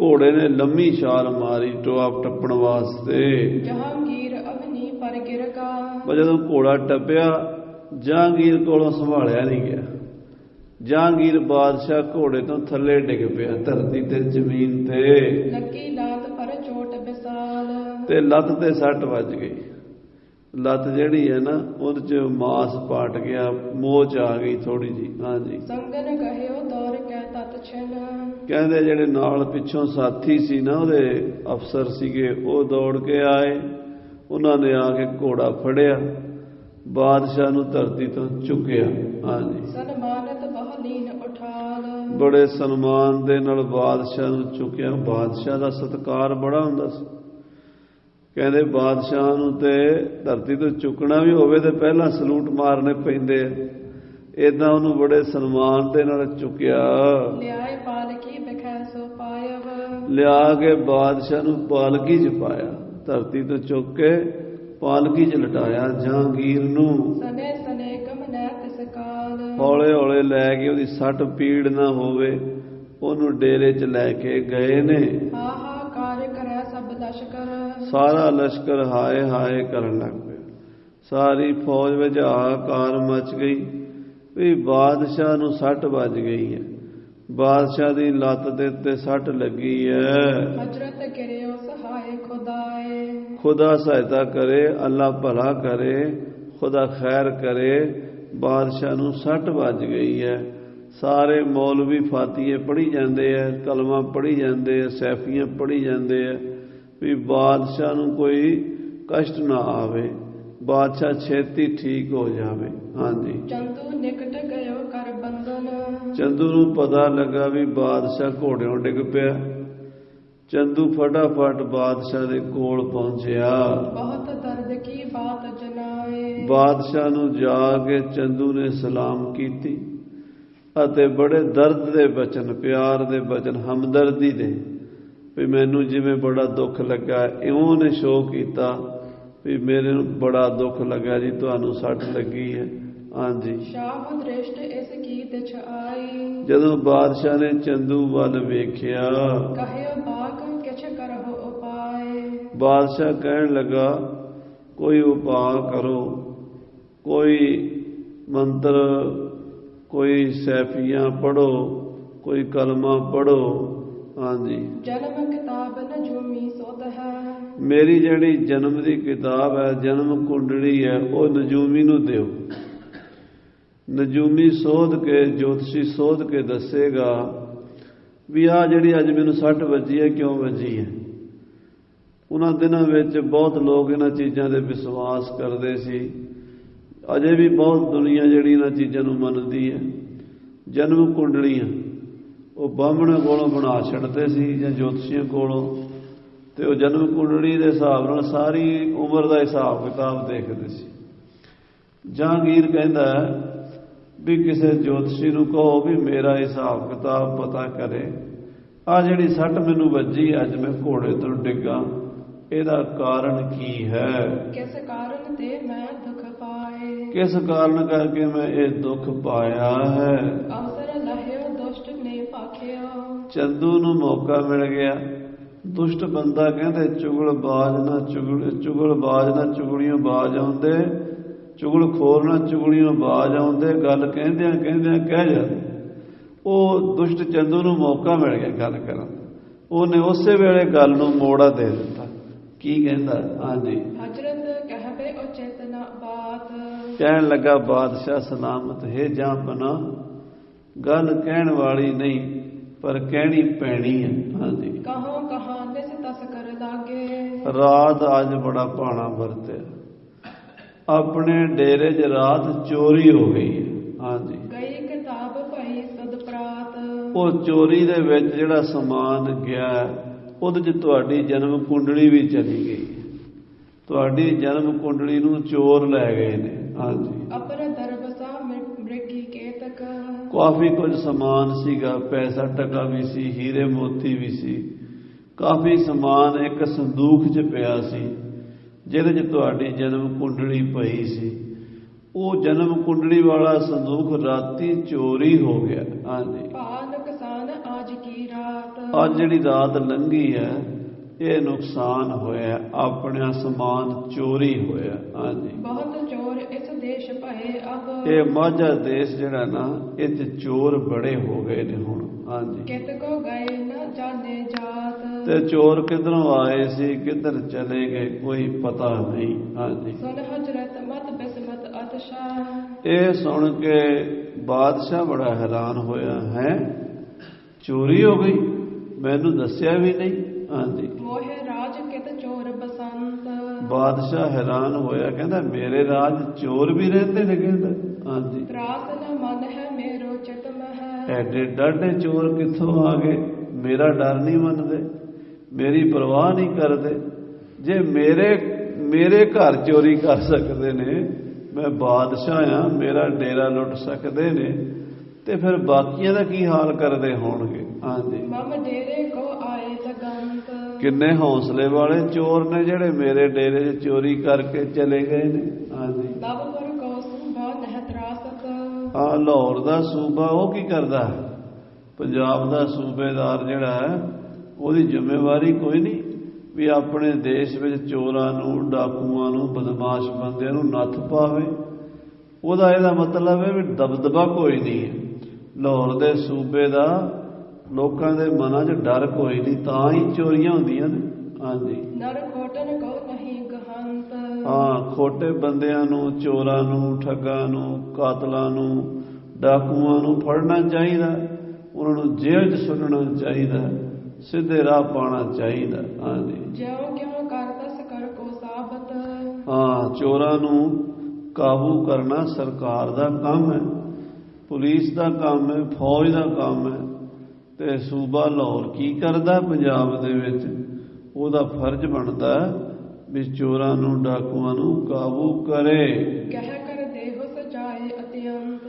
ਘੋੜੇ ਨੇ ਲੰਮੀ ਛਾਲ ਮਾਰੀ ਟੋਪ ਟੱਪਣ ਵਾਸਤੇ। ਜਹਾਂਗੀਰ ਅਵਨੀ ਪਰ ਗਿਰਗਾ ਜਦੋਂ ਘੋੜਾ ਟੱਪਿਆ ਜਹਾਂਗੀਰ ਕੋਲੋਂ ਸੰਭਾਲਿਆ ਨਹੀਂ ਗਿਆ। ਜਹਾਂਗੀਰ ਬਾਦਸ਼ਾਹ ਘੋੜੇ ਤੋਂ ਥੱਲੇ ਡਿੱਗ ਪਿਆ ਧਰਤੀ ਤੇ ਜ਼ਮੀਨ ਤੇ। ਲੱਗੀ ਲਾਤ ਪਰ ਚੋਟ ਬਿਸਾਲ। ਤੇ ਲੱਤ ਤੇ ਸੱਟ ਵੱਜ ਗਈ। ਲੱਤ ਜਿਹੜੀ ਹੈ ਨਾ ਉਹਦੇ ਚ ਮਾਸ ਪਾਟ ਗਿਆ ਮੋਚ ਆ ਗਈ ਥੋੜੀ ਜੀ ਹਾਂਜੀ। ਸੰਗਨ ਕਹਿਓ ਤੌਰ ਕਹਿ ਤਤ ਛਨ। ਕਹਿੰਦੇ ਜਿਹੜੇ ਨਾਲ ਪਿੱਛੋਂ ਸਾਥੀ ਸੀ ਨਾ ਉਹਦੇ ਅਫਸਰ ਸੀਗੇ ਉਹ ਦੌੜ ਕੇ ਆਏ। ਉਹਨਾਂ ਨੇ ਆ ਕੇ ਘੋੜਾ ਫੜਿਆ ਬਾਦਸ਼ਾਹ ਨੂੰ ਧਰਤੀ ਤੋਂ ਚੁੱਕਿਆ। ਹਾਂਜੀ। ਸਨਮਾਨਤ ਬਹਲੀਨ ਉਠਾਲ। ਬੜੇ ਸਨਮਾਨ ਦੇ ਨਾਲ ਬਾਦਸ਼ਾਹ ਨੂੰ ਚੁੱਕਿਆ। ਬਾਦਸ਼ਾਹ ਦਾ ਸਤਕਾਰ ਬੜਾ ਹੁੰਦਾ ਸੀ। ਕਹਿੰਦੇ ਬਾਦਸ਼ਾਹ ਨੂੰ ਤੇ ਧਰਤੀ ਤੋਂ ਚੁੱਕਣਾ ਵੀ ਹੋਵੇ ਤੇ ਪਹਿਲਾਂ ਸਲੂਟ ਮਾਰਨੇ ਪੈਂਦੇ ਇਦਾਂ ਉਹਨੂੰ ਬੜੇ ਸਨਮਾਨ ਦੇ ਨਾਲ ਚੁੱਕਿਆ। ਲਿਆਏ ਪਾਲਕੀ ਬਖੈਸੋ ਪਾਇਵ ਲਿਆ ਕੇ ਬਾਦਸ਼ਾਹ ਨੂੰ ਪਾਲਕੀ ਚ ਪਾਇਆ। ਧਰਤੀ ਤੋਂ ਚੁੱਕ ਕੇ ਪਾਲਕੀ ਚ ਲਟਾਇਆ ਜਹਾਂਗੀਰ ਨੂੰ। ਸਨੇ ਸਨੇ ਕਮਨਾ ਤਸਕਾਲ। ਹੌਲੇ ਹੌਲੇ ਲੈ ਕੇ ਉਹਦੀ ਸੱਟ ਪੀੜ ਨਾ ਹੋਵੇ ਉਹਨੂੰ ਡੇਰੇ ਚ ਲੈ ਕੇ ਗਏ ਨੇ। ਹਾ ਕਾਰ ਕਰਿਆ ਸਭ ਲਸ਼ਕਰ ਸਾਰਾ ਲਸ਼ਕਰ ਹਾਏ ਹਾਏ ਕਰਨ ਲੱਗ ਪਿਆ। ਸਾਰੀ ਫੌਜ ਵਿੱਚ ਆਕਾਰ ਮਚ ਗਈ। ਵੀ ਬਾਦਸ਼ਾਹ ਨੂੰ ਸੱਟ ਵੱਜ ਗਈ ਹੈ। ਬਾਦਸ਼ਾਹ ਦੀ ਲੱਤ ਦੇ ਉੱਤੇ ਸੱਟ ਲੱਗੀ ਹੈ। ਹਜ਼ਰਤ ਕਰਿਓ ਸਹਾਇ ਖੁਦਾਏ। ਖੁਦਾ ਸਹਾਇਤਾ ਕਰੇ ਅੱਲਾ ਭਲਾ ਕਰੇ ਖੁਦਾ ਖੈਰ ਕਰੇ ਬਾਦਸ਼ਾਹ ਨੂੰ ਸੱਟ ਵੱਜ ਗਈ ਹੈ। ਸਾਰੇ ਮੌਲਵੀ ਫਾਤੀਏ ਪੜੀ ਜਾਂਦੇ ਐ ਕਲਮਾ ਪੜੀ ਜਾਂਦੇ ਐ ਸੈਫੀਆਂ ਪੜੀ ਜਾਂਦੇ ਐ ਵੀ ਬਾਦਸ਼ਾਹ ਨੂੰ ਕੋਈ ਕਸ਼ਟ ਨਾ ਆਵੇ ਬਾਦਸ਼ਾਹ ਛੇਤੀ ਠੀਕ ਹੋ ਜਾਵੇ। ਹਾਂਜੀ। ਚੰਦੂ ਨਿਕਟ ਗਇਓ ਕਰ ਬੰਦਨ ਚੰਦੂ ਨੂੰ ਪਤਾ ਲੱਗਾ ਵੀ ਬਾਦਸ਼ਾਹ ਘੋੜਿਓਂ ਡਿੱਗ ਪਿਆ। ਚੰਦੂ ਫਟਾਫਟ ਬਾਦਸ਼ਾਹ ਦੇ ਕੋਲ ਪਹੁੰਚਿਆ। ਬਹੁਤ ਦਰਦ ਕੀ ਬਾਤ ਜਨਾਏ। ਬਾਦਸ਼ਾਹ ਨੂੰ ਜਾ ਕੇ ਚੰਦੂ ਨੇ ਸਲਾਮ ਕੀਤੀ ਅਤੇ ਬੜੇ ਦਰਦ ਦੇ ਬਚਨ ਪਿਆਰ ਦੇ ਬਚਨ ਹਮਦਰਦੀ ਦੇ ਵੀ ਮੈਨੂੰ ਜਿਵੇਂ ਬੜਾ ਦੁੱਖ ਲੱਗਾ ਇਉਂ ਨੇ ਸ਼ੋਅ ਕੀਤਾ ਵੀ ਮੇਰੇ ਨੂੰ ਬੜਾ ਦੁੱਖ ਲੱਗਾ ਜੀ ਤੁਹਾਨੂੰ ਸੱਟ ਲੱਗੀ ਹੈ। ਹਾਂਜੀ। ਜਦੋਂ ਬਾਦਸ਼ਾਹ ਨੇ ਚੰਦੂ ਵੱਲ ਵੇਖਿਆ ਬਾਦਸ਼ਾਹ ਕਹਿਣ ਲੱਗਾ ਕੋਈ ਉਪਾਅ ਕਰੋ। ਕੋਈ ਮੰਤਰ ਕੋਈ ਸੈਫੀਆਂ ਪੜੋ ਕੋਈ ਕਲਮਾ ਪੜੋ ਹਾਂਜੀ। ਜਨਮ ਕਿਤਾਬ ਨਜੂਮੀ ਸੁਧ ਹੈ ਮੇਰੀ ਜਿਹੜੀ ਜਨਮ ਦੀ ਕਿਤਾਬ ਹੈ ਜਨਮ ਕੁੰਡਲੀ ਹੈ ਉਹ ਨਜੂਮੀ ਨੂੰ ਦਿਓ। ਨਜੂਮੀ ਸੋਧ ਕੇ ਜੋਤਸ਼ੀ ਸੋਧ ਕੇ ਦੱਸੇਗਾ ਵੀ ਆ ਜਿਹੜੀ ਅੱਜ ਮੈਨੂੰ 60 ਵੱਜੀ ਹੈ ਕਿਉਂ ਵੱਜੀ ਹੈ? ਉਹਨਾਂ ਦਿਨਾਂ ਵਿੱਚ ਬਹੁਤ ਲੋਕ ਇਹਨਾਂ ਚੀਜ਼ਾਂ ਦੇ ਵਿਸ਼ਵਾਸ ਕਰਦੇ ਸੀ। ਅਜੇ ਵੀ ਬਹੁਤ ਦੁਨੀਆ ਜਿਹੜੀ ਇਹਨਾਂ ਚੀਜ਼ਾਂ ਨੂੰ ਮੰਨਦੀ ਹੈ। ਜਨਮ ਕੁੰਡਲੀਆਂ। ਉਹ ਬਾਹਮਣ ਕੋਲੋਂ ਬਣਾ ਛੱਡਦੇ ਸੀ ਜਾਂ ਜੋਤਸ਼ੀਆਂ ਕੋਲੋਂ ਤੇ ਉਹ ਜਨਮ ਕੁੰਡਲੀ ਦੇ ਹਿਸਾਬ ਨਾਲ ਸਾਰੀ ਉਮਰ ਦਾ ਹਿਸਾਬ ਕਿਤਾਬ ਦੇਖਦੇ ਸੀ। ਜਹਾਂਗੀਰ ਕਹਿੰਦਾ ਵੀ ਕਿਸੇ ਜੋਤਸ਼ੀ ਨੂੰ ਕਹੋ ਵੀ ਮੇਰਾ ਹਿਸਾਬ ਕਿਤਾਬ ਪਤਾ ਕਰੇ ਆ ਜਿਹੜੀ ਸੱਟ ਮੈਨੂੰ ਵੱਜੀ ਅੱਜ ਮੈਂ ਘੋੜੇ ਤੋਂ ਡਿੱਗਾ ਇਹਦਾ ਕਾਰਨ ਕੀ ਹੈ? ਕਿਸ ਕਾਰਨ ਤੇ ਮੈਂ ਦੁੱਖ ਪਾਏ? ਕਿਸ ਕਾਰਨ ਕਰਕੇ ਮੈਂ ਇਹ ਦੁੱਖ ਪਾਇਆ ਹੈ? ਚੰਦੂ ਨੂੰ ਮੌਕਾ ਮਿਲ ਗਿਆ। ਦੁਸ਼ਟ ਬੰਦਾ ਕਹਿੰਦੇ ਚੁਗਲ ਬਾਜ ਨਾ ਚੁਗਲ ਚੁਗਲ ਬਾਜ ਨਾ ਚੁਗਲੀਆਂ ਬਾਜ ਆਉਂਦੇ। ਚੁਗਲ ਖੋਰ ਨਾ ਚੁਗਲੀਆਂ ਬਾਜ ਆਉਂਦੇ। ਗੱਲ ਕਹਿੰਦਿਆਂ ਕਹਿੰਦਿਆਂ ਕਹਿ ਜਾ। ਉਹ ਦੁਸ਼ਟ ਚੰਦੂ ਨੂੰ ਮੌਕਾ ਮਿਲ ਗਿਆ ਗੱਲ ਕਰਨ। ਉਹਨੇ ਉਸੇ ਵੇਲੇ ਗੱਲ ਨੂੰ ਮੋੜਾ ਦੇ ਦਿੱਤਾ। ਕੀ ਕਹਿੰਦਾ? ਹਾਂਜੀ ਹਜਰਤ ਕਹਵੇ ਉਹ ਚੇਤਨਾ ਬਾਤ। ਕਹਿਣ ਲੱਗਾ ਬਾਦਸ਼ਾਹ ਸਲਾਮਤ ਹੈ ਜਾਂ ਬਨਾ ਗੱਲ ਕਹਿਣ ਵਾਲੀ ਨਹੀਂ। ਪਰ ਕਹਿਣੀ ਪੈਣੀ ਹੈ ਹਾਂਜੀ ਕਹਾਂ ਕਹਾਂ ਨਿਸ ਤਸ ਕਰ ਲਾਗੇ। ਰਾਤ ਅੱਜ ਬੜਾ ਭਾਣਾ ਵਰਤਿਆ। ਆਪਣੇ ਡੇਰੇ 'ਚ ਰਾਤ ਚੋਰੀ ਹੋ ਗਈ ਹਾਂਜੀ ਗਈ ਕਿਤਾਬ ਭਈ ਸਦ ਪ੍ਰਾਤ ਉਹ ਚੋਰੀ ਦੇ ਵਿੱਚ ਜਿਹੜਾ ਸਮਾਨ ਗਿਆ ਉਹਦੇ 'ਚ ਤੁਹਾਡੀ ਜਨਮ ਕੁੰਡਲੀ ਵੀ ਚਲੀ ਗਈ। ਤੁਹਾਡੀ ਜਨਮ ਕੁੰਡਲੀ ਨੂੰ ਚੋਰ ਲੈ ਗਏ ਨੇ। ਹਾਂਜੀ ਅਪਰ ਦਰਬਸਾ ਮ੍ਰਿਗੀ ਕੇ ਕਾਫੀ ਕੁਝ ਸਮਾਨ ਸੀਗਾ ਪੈਸਾ ਟਕਾ ਵੀ ਸੀ ਹੀਰੇ ਮੋਤੀ ਵੀ ਸੀ। ਕਾਫੀ ਸਮਾਨ ਇੱਕ ਸੰਦੂਖ 'ਚ ਪਿਆ ਸੀ ਜਿਹਦੇ 'ਚ ਤੁਹਾਡੀ ਜਨਮ ਕੁੰਡਲੀ ਪਈ ਸੀ। ਉਹ ਜਨਮ ਕੁੰਡਲੀ ਵਾਲਾ ਸੰਦੂਖ ਰਾਤੀ ਚੋਰੀ ਹੋ ਗਿਆ। ਹਾਂਜੀ। ਅੱਜ ਅੱਜ ਜਿਹੜੀ ਰਾਤ ਲੰਘੀ ਹੈ ਇਹ ਨੁਕਸਾਨ ਹੋਇਆ ਆਪਣਾ ਸਮਾਨ ਚੋਰੀ ਹੋਇਆ। ਹਾਂਜੀ। ਬਹੁਤ ਚੋਰ ਦੇਸ਼ ਭਏ ਅਬ ਇਹ ਮਾਝਾ ਦੇਸ਼ ਜਿਹੜਾ ਨਾ ਇਹ 'ਚ ਚੋਰ ਬੜੇ ਹੋ ਗਏ ਨੇ ਹੁਣ। ਹਾਂਜੀ। ਕਿਤ ਕੋ ਗਏ ਨ ਜਾਣੇ ਜਾਤ। ਤੇ ਚੋਰ ਕਿੱਧਰੋਂ ਆਏ ਸੀ ਕਿੱਧਰ ਚਲੇ ਗਏ ਕੋਈ ਪਤਾ ਨਹੀਂ। ਹਾਂਜੀ। ਸੁਨ ਹਜਰਤ ਮਤ ਬਿਸਮਤ ਅਤਸ਼ਾਹ। ਇਹ ਸੁਣ ਕੇ ਬਾਦਸ਼ਾਹ ਬੜਾ ਹੈਰਾਨ ਹੋਇਆ ਹੈ? ਚੋਰੀ ਹੋ ਗਈ? ਮੈਨੂੰ ਦੱਸਿਆ ਵੀ ਨਹੀਂ। ਹਾਂਜੀ। ਮੋਹਿ ਰਾਜ ਕਿਤ ਚੋਰ ਬਸੰਤ। ਬਾਦਸ਼ਾਹ ਹੈਰਾਨ ਹੋਇਆ ਕਹਿੰਦਾ ਮੇਰੇ ਰਾਜ ਚੋਰ ਵੀ ਰਹਿੰਦੇ ਨੇ ਕਹਿੰਦਾ। ਹਾਂਜੀ। ਤਰਾਸ ਨ ਮਨ ਹੈ ਮੇਰੋ ਚਿਤ ਮਹਿ। ਐਡੇ ਡਾਢੇ ਚੋਰ ਕਿੱਥੋਂ ਆ ਗਏ? ਮੇਰਾ ਡਰ ਨਹੀਂ ਮੰਨਦੇ ਮੇਰੀ ਪਰਵਾਹ ਨਹੀਂ ਕਰਦੇ। ਜੇ ਮੇਰੇ ਮੇਰੇ ਘਰ ਚੋਰੀ ਕਰ ਸਕਦੇ ਨੇ ਮੈਂ ਬਾਦਸ਼ਾਹ ਆ ਮੇਰਾ ਡੇਰਾ ਲੁੱਟ ਸਕਦੇ ਨੇ ਤੇ ਫਿਰ ਬਾਕੀਆਂ ਦਾ ਕੀ ਹਾਲ ਕਰਦੇ ਹੋਣਗੇ? ਹਾਂਜੀ। ਮਮ ਡੇਰੇ ਕਿੰਨੇ ਹੌਸਲੇ ਵਾਲੇ ਚੋਰ ਨੇ ਜਿਹੜੇ ਮੇਰੇ ਡੇਰੇ 'ਚ ਚੋਰੀ ਕਰਕੇ ਚਲੇ ਗਏ ਨੇ? ਹਾਂਜੀ। ਤਰਾਸਤ। ਆ ਲਾਹੌਰ ਦਾ ਸੂਬਾ ਉਹ ਕੀ ਕਰਦਾ? ਪੰਜਾਬ ਦਾ ਸੂਬੇਦਾਰ ਜਿਹੜਾ ਹੈ ਉਹਦੀ ਜ਼ਿੰਮੇਵਾਰੀ ਕੋਈ ਨਹੀਂ ਵੀ ਆਪਣੇ ਦੇਸ਼ ਵਿੱਚ ਚੋਰਾਂ ਨੂੰ ਡਾਕੂਆਂ ਨੂੰ ਬਦਮਾਸ਼ ਬੰਦਿਆਂ ਨੂੰ ਨੱਥ ਪਾਵੇ। ਉਹਦਾ ਇਹਦਾ ਮਤਲਬ ਹੈ ਵੀ ਦਬਦਬਾ ਕੋਈ ਨਹੀਂ ਹੈ। ਲਾਹੌਰ ਦੇ ਸੂਬੇ ਦਾ ਲੋਕਾਂ ਦੇ ਮਨਾਂ 'ਚ ਡਰ ਕੋਈ ਨਹੀਂ ਤਾਂ ਹੀ ਚੋਰੀਆਂ ਹੁੰਦੀਆਂ ਨੇ। ਹਾਂਜੀ। ਨਰ ਖੋਟਨ ਕੋ ਨਹੀਂ ਗਹੰਤ ਹਾਂ ਖੋਟੇ ਬੰਦਿਆਂ ਨੂੰ ਚੋਰਾਂ ਨੂੰ ਠੱਗਾਂ ਨੂੰ ਕਾਤਲਾਂ ਨੂੰ ਡਾਕੂਆਂ ਨੂੰ ਫੜਨਾ ਚਾਹੀਦਾ ਉਹਨਾਂ ਨੂੰ ਜੇਲ੍ਹ 'ਚ ਸੁੱਟਣਾ ਚਾਹੀਦਾ ਸਿੱਧੇ ਰਾਹ ਪਾਣਾ ਚਾਹੀਦਾ। ਹਾਂਜੀ। ਜਿਉ ਕਿਉ ਕਰਤਸ ਕਰ ਕੋ ਸਾਬਤ। ਹਾਂ ਚੋਰਾਂ ਨੂੰ ਕਾਬੂ ਕਰਨਾ ਸਰਕਾਰ ਦਾ ਕੰਮ ਹੈ ਪੁਲਿਸ ਦਾ ਕੰਮ ਹੈ ਫੌਜ ਦਾ ਕੰਮ ਹੈ। ਤੇ ਸੂਬਾ ਲਾਹੌਰ ਕੀ ਕਰਦਾ ਪੰਜਾਬ ਦੇ ਵਿੱਚ? ਉਹਦਾ ਫਰਜ਼ ਬਣਦਾ ਵੀ ਚੋਰਾਂ ਨੂੰ ਡਾਕੂਆਂ ਨੂੰ ਕਾਬੂ ਕਰੇ। ਕਹਿ ਕਰ ਦੇਹੁ ਸਜਾਏ ਅਤਿਅੰਤ।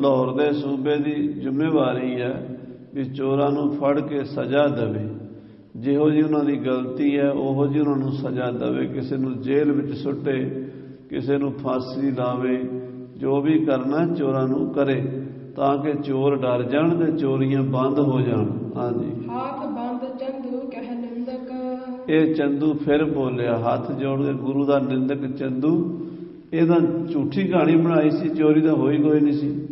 ਲਾਹੌਰ ਦੇ ਸੂਬੇ ਦੀ ਜ਼ਿੰਮੇਵਾਰੀ ਹੈ ਵੀ ਚੋਰਾਂ ਨੂੰ ਫੜ ਕੇ ਸਜ਼ਾ ਦੇਵੇ। ਜਿਹੋ ਜੀ ਉਹਨਾਂ ਦੀ ਗਲਤੀ ਹੈ ਉਹੋ ਜੀ ਉਹਨਾਂ ਨੂੰ ਸਜ਼ਾ ਦੇਵੇ। ਕਿਸੇ ਨੂੰ ਜੇਲ੍ਹ ਵਿੱਚ ਸੁੱਟੇ ਕਿਸੇ ਨੂੰ ਫਾਂਸੀ ਲਾਵੇ ਜੋ ਵੀ ਕਰਨਾ ਚੋਰਾਂ ਨੂੰ ਕਰੇ। ਤਾਂ ਕਿ ਚੋਰ ਡਰ ਜਾਣ ਤੇ ਚੋਰੀਆਂ ਬੰਦ ਹੋ ਜਾਣ। ਹਾਂਜੀ। ਹਾਥ ਬੰਦ ਚੰਦੂ ਕਹਿ ਨਿੰਦਕ। ਇਹ ਚੰਦੂ ਫਿਰ ਬੋਲਿਆ ਹੱਥ ਜੋੜ ਕੇ ਗੁਰੂ ਦਾ ਨਿੰਦਕ ਚੰਦੂ। ਇਹਦਾ ਝੂਠੀ ਕਹਾਣੀ ਬਣਾਈ ਸੀ ਚੋਰੀ ਤਾਂ ਹੋਈ ਕੋਈ ਨਹੀਂ ਸੀ।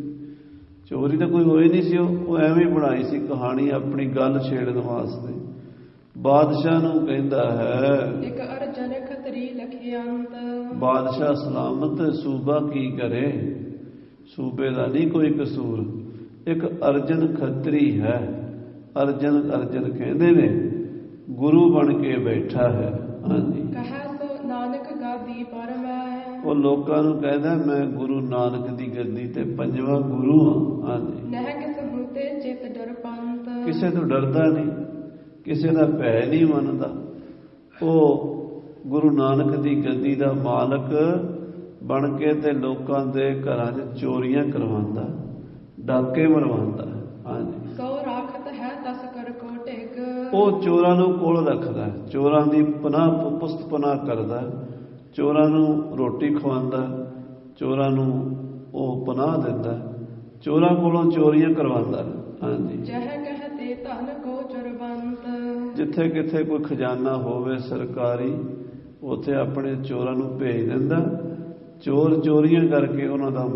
ਚੋਰੀ ਤਾਂ ਕੋਈ ਹੋਈ ਨਹੀਂ ਸੀ ਉਹ ਐਵੇਂ ਹੀ ਬਣਾਈ ਸੀ ਕਹਾਣੀ ਆਪਣੀ ਗੱਲ ਛੇੜਨ ਵਾਸਤੇ। ਬਾਦਸ਼ਾਹ ਨੂੰ ਕਹਿੰਦਾ ਹੈ ਇਕ ਅਰਜਨ ਖਤਰੀ ਲਖਿਅੰਤ ਬਾਦਸ਼ਾਹ ਸਲਾਮਤ ਸੂਬਾ ਕੀ ਕਰੇ? ਸੂਬੇ ਦਾ ਨਹੀਂ ਕੋਈ ਕਸੂਰ। ਇੱਕ ਅਰਜਨ ਖੱਤਰੀ ਹੈ। ਅਰਜਨ ਅਰਜਨ ਕਹਿੰਦੇ ਨੇ ਗੁਰੂ ਬਣ ਕੇ ਬੈਠਾ ਹੈ। ਹਾਂਜੀ। ਕਹੈ ਸੋ ਨਾਨਕ ਗਾਦੀ ਪਰ ਮੈਂ ਉਹ ਲੋਕਾਂ ਨੂੰ ਕਹਿੰਦਾ ਮੈਂ ਗੁਰੂ ਨਾਨਕ ਦੀ ਗੱਦੀ ਤੇ ਪੰਜਵਾਂ ਗੁਰੂ ਹਾਂ। ਹਾਂਜੀ। ਨਹਿ ਕਿਸ ਹੁਤੇ ਚਿਤ ਡਰ ਪੰਤ। ਕਿਸੇ ਤੋਂ ਡਰਦਾ ਨਹੀਂ। ਕਿਸੇ ਦਾ ਭੈ ਨਹੀਂ ਮੰਨਦਾ। ਉਹ ਗੁਰੂ ਨਾਨਕ ਦੀ ਗੱਦੀ ਦਾ ਮਾਲਕ ਬਣ ਕੇ ਤੇ ਲੋਕਾਂ ਦੇ ਘਰਾਂ 'ਚ ਚੋਰੀਆਂ ਕਰਵਾਉਂਦਾ ਡਾਕੇ ਮਰਵਾਉਂਦਾ। ਹਾਂਜੀ। ਸੋ ਰਾਖਤ ਹੈ ਤਸ ਕਰ ਕੋ ਟਿਕ ਉਹ ਚੋਰਾਂ ਨੂੰ ਕੋਲ ਰੱਖਦਾ ਚੋਰਾਂ ਦੀ ਪਨਾਹ ਪੁਸਤ ਪਨਾਹ ਕਰਦਾ ਚੋਰਾਂ ਨੂੰ ਰੋਟੀ ਖਵਾਉਂਦਾ ਚੋਰਾਂ ਨੂੰ ਉਹ ਪਨਾਹ ਦਿੰਦਾ ਚੋਰਾਂ ਕੋਲੋਂ ਚੋਰੀਆਂ ਕਰਵਾਉਂਦਾ। ਹਾਂਜੀ। ਜਹ ਕਹਤੇ ਧਨ ਕੋ ਚੁਰਬੰਤ। ਜਿੱਥੇ ਕਿੱਥੇ ਕੋਈ ਖਜ਼ਾਨਾ ਹੋਵੇ ਸਰਕਾਰੀ ਉੱਥੇ ਆਪਣੇ ਚੋਰਾਂ ਨੂੰ ਭੇਜ ਦਿੰਦਾ ਚੋਰ ਚੋਰੀਆਂ ਕਰਕੇ ਉਹਨਾਂ ਦਾ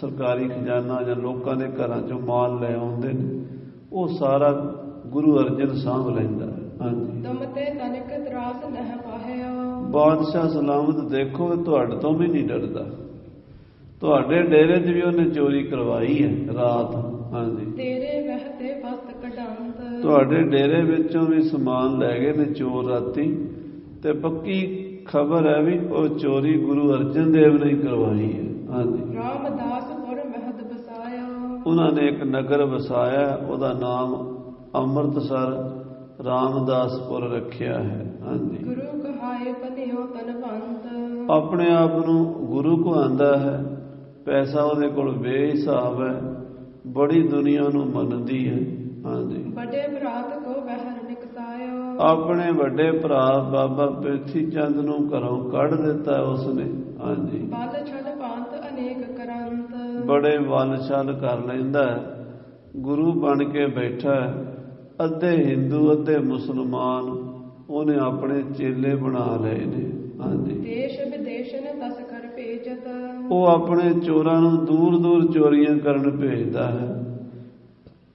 ਸਰਕਾਰੀ ਖਜ਼ਾਨਾ ਜਾਂ ਲੋਕਾਂ ਦੇ ਘਰਾਂ ਚੋਂ ਮਾਲ ਲੈ ਆਉਂਦੇ ਨੇ ਉਹ ਸਾਰਾ ਗੁਰੂ ਅਰਜਨ ਸਾਂਭ ਲੈਂਦਾ। ਹਾਂਜੀ। ਤੁਮ ਤੇ ਤਨਕ ਤਰਾਸ ਨਹਿ ਪਾਹਿਓ ਬਾਦਸ਼ਾਹ ਸਲਾਮਤ ਦੇਖੋ ਤੁਹਾਡੇ ਤੋਂ ਵੀ ਨਹੀਂ ਡਰਦਾ। ਤੁਹਾਡੇ ਡੇਰੇ 'ਚ ਵੀ ਉਹਨੇ ਚੋਰੀ ਕਰਵਾਈ ਹੈ ਰਾਤ। ਹਾਂਜੀ। ਤੇਰੇ ਵਹਤੇ ਵਸਤ ਕਡੰਤ ਤੁਹਾਡੇ ਡੇਰੇ ਵਿੱਚੋਂ ਵੀ ਸਮਾਨ ਲੈ ਗਏ ਨੇ ਚੋਰ ਰਾਤੀ ਤੇ ਪੱਕੀ ਖਬਰ ਹੈ ਵੀ ਉਹ ਚੋਰੀ ਗੁਰੂ ਅਰਜਨ ਦੇਵ ਨੇ ਹੀ ਕਰਵਾਈ ਹੈ। ਹਾਂਜੀ। ਰਾਮਦਾਸ ਪੁਰ ਮਹਦ ਬਸਾਇਆ ਉਹਨਾਂ ਨੇ ਇੱਕ ਨਗਰ ਵਸਾਇਆ ਉਹਦਾ ਨਾਮ ਅੰਮ੍ਰਿਤਸਰ ਰਾਮਦਾਸਪੁਰ ਰੱਖਿਆ ਹੈ। ਹਾਂਜੀ। ਗੁਰੂ ਕਹਾਏ ਪਨਿਓ ਤਨਵੰਤ ਆਪਣੇ ਆਪ ਨੂੰ ਗੁਰੂ ਕਹਾਂਦਾ ਹੈ ਪੈਸਾ ਉਹਦੇ ਕੋਲ ਬੇਹਿਸਾਬ ਹੈ ਬੜੀ ਦੁਨੀਆ ਨੂੰ ਮੰਨਦੀ ਹੈ। ਹਾਂਜੀ। ਬੜੇ ਭਰਾਤ ਕੋ ਨਿਕਸਾਇਓ ਆਪਣੇ ਵੱਡੇ ਭਰਾ ਬਾਬਾ ਪ੍ਰਿਥੀ ਚੰਦ ਨੂੰ ਘਰੋਂ ਕੱਢ ਦਿੱਤਾ ਉਸਨੇ। ਹਾਂਜੀ। ਬਲ ਛਲ ਭਾਂਤ ਅਨੇਕ ਕਰੰਤ। ਬੜੇ ਵੱਲ ਛਲ ਕਰ ਲੈਂਦਾ। ਗੁਰੂ ਬਣ ਕੇ ਬੈਠਾ। ਅੱਧੇ ਹਿੰਦੂ ਅੱਧੇ ਮੁਸਲਮਾਨ ਉਹਨੇ ਆਪਣੇ ਚੇਲੇ ਬਣਾ ਲਏ ਨੇ। ਹਾਂਜੀ। ਦੇਸ਼ ਵਿਦੇਸ਼ ਨ ਤਸ ਕਰ ਭੇਜਤ। ਉਹ ਆਪਣੇ ਚੋਰਾਂ ਨੂੰ ਦੂਰ ਦੂਰ ਚੋਰੀਆਂ ਕਰਨ ਭੇਜਦਾ ਹੈ।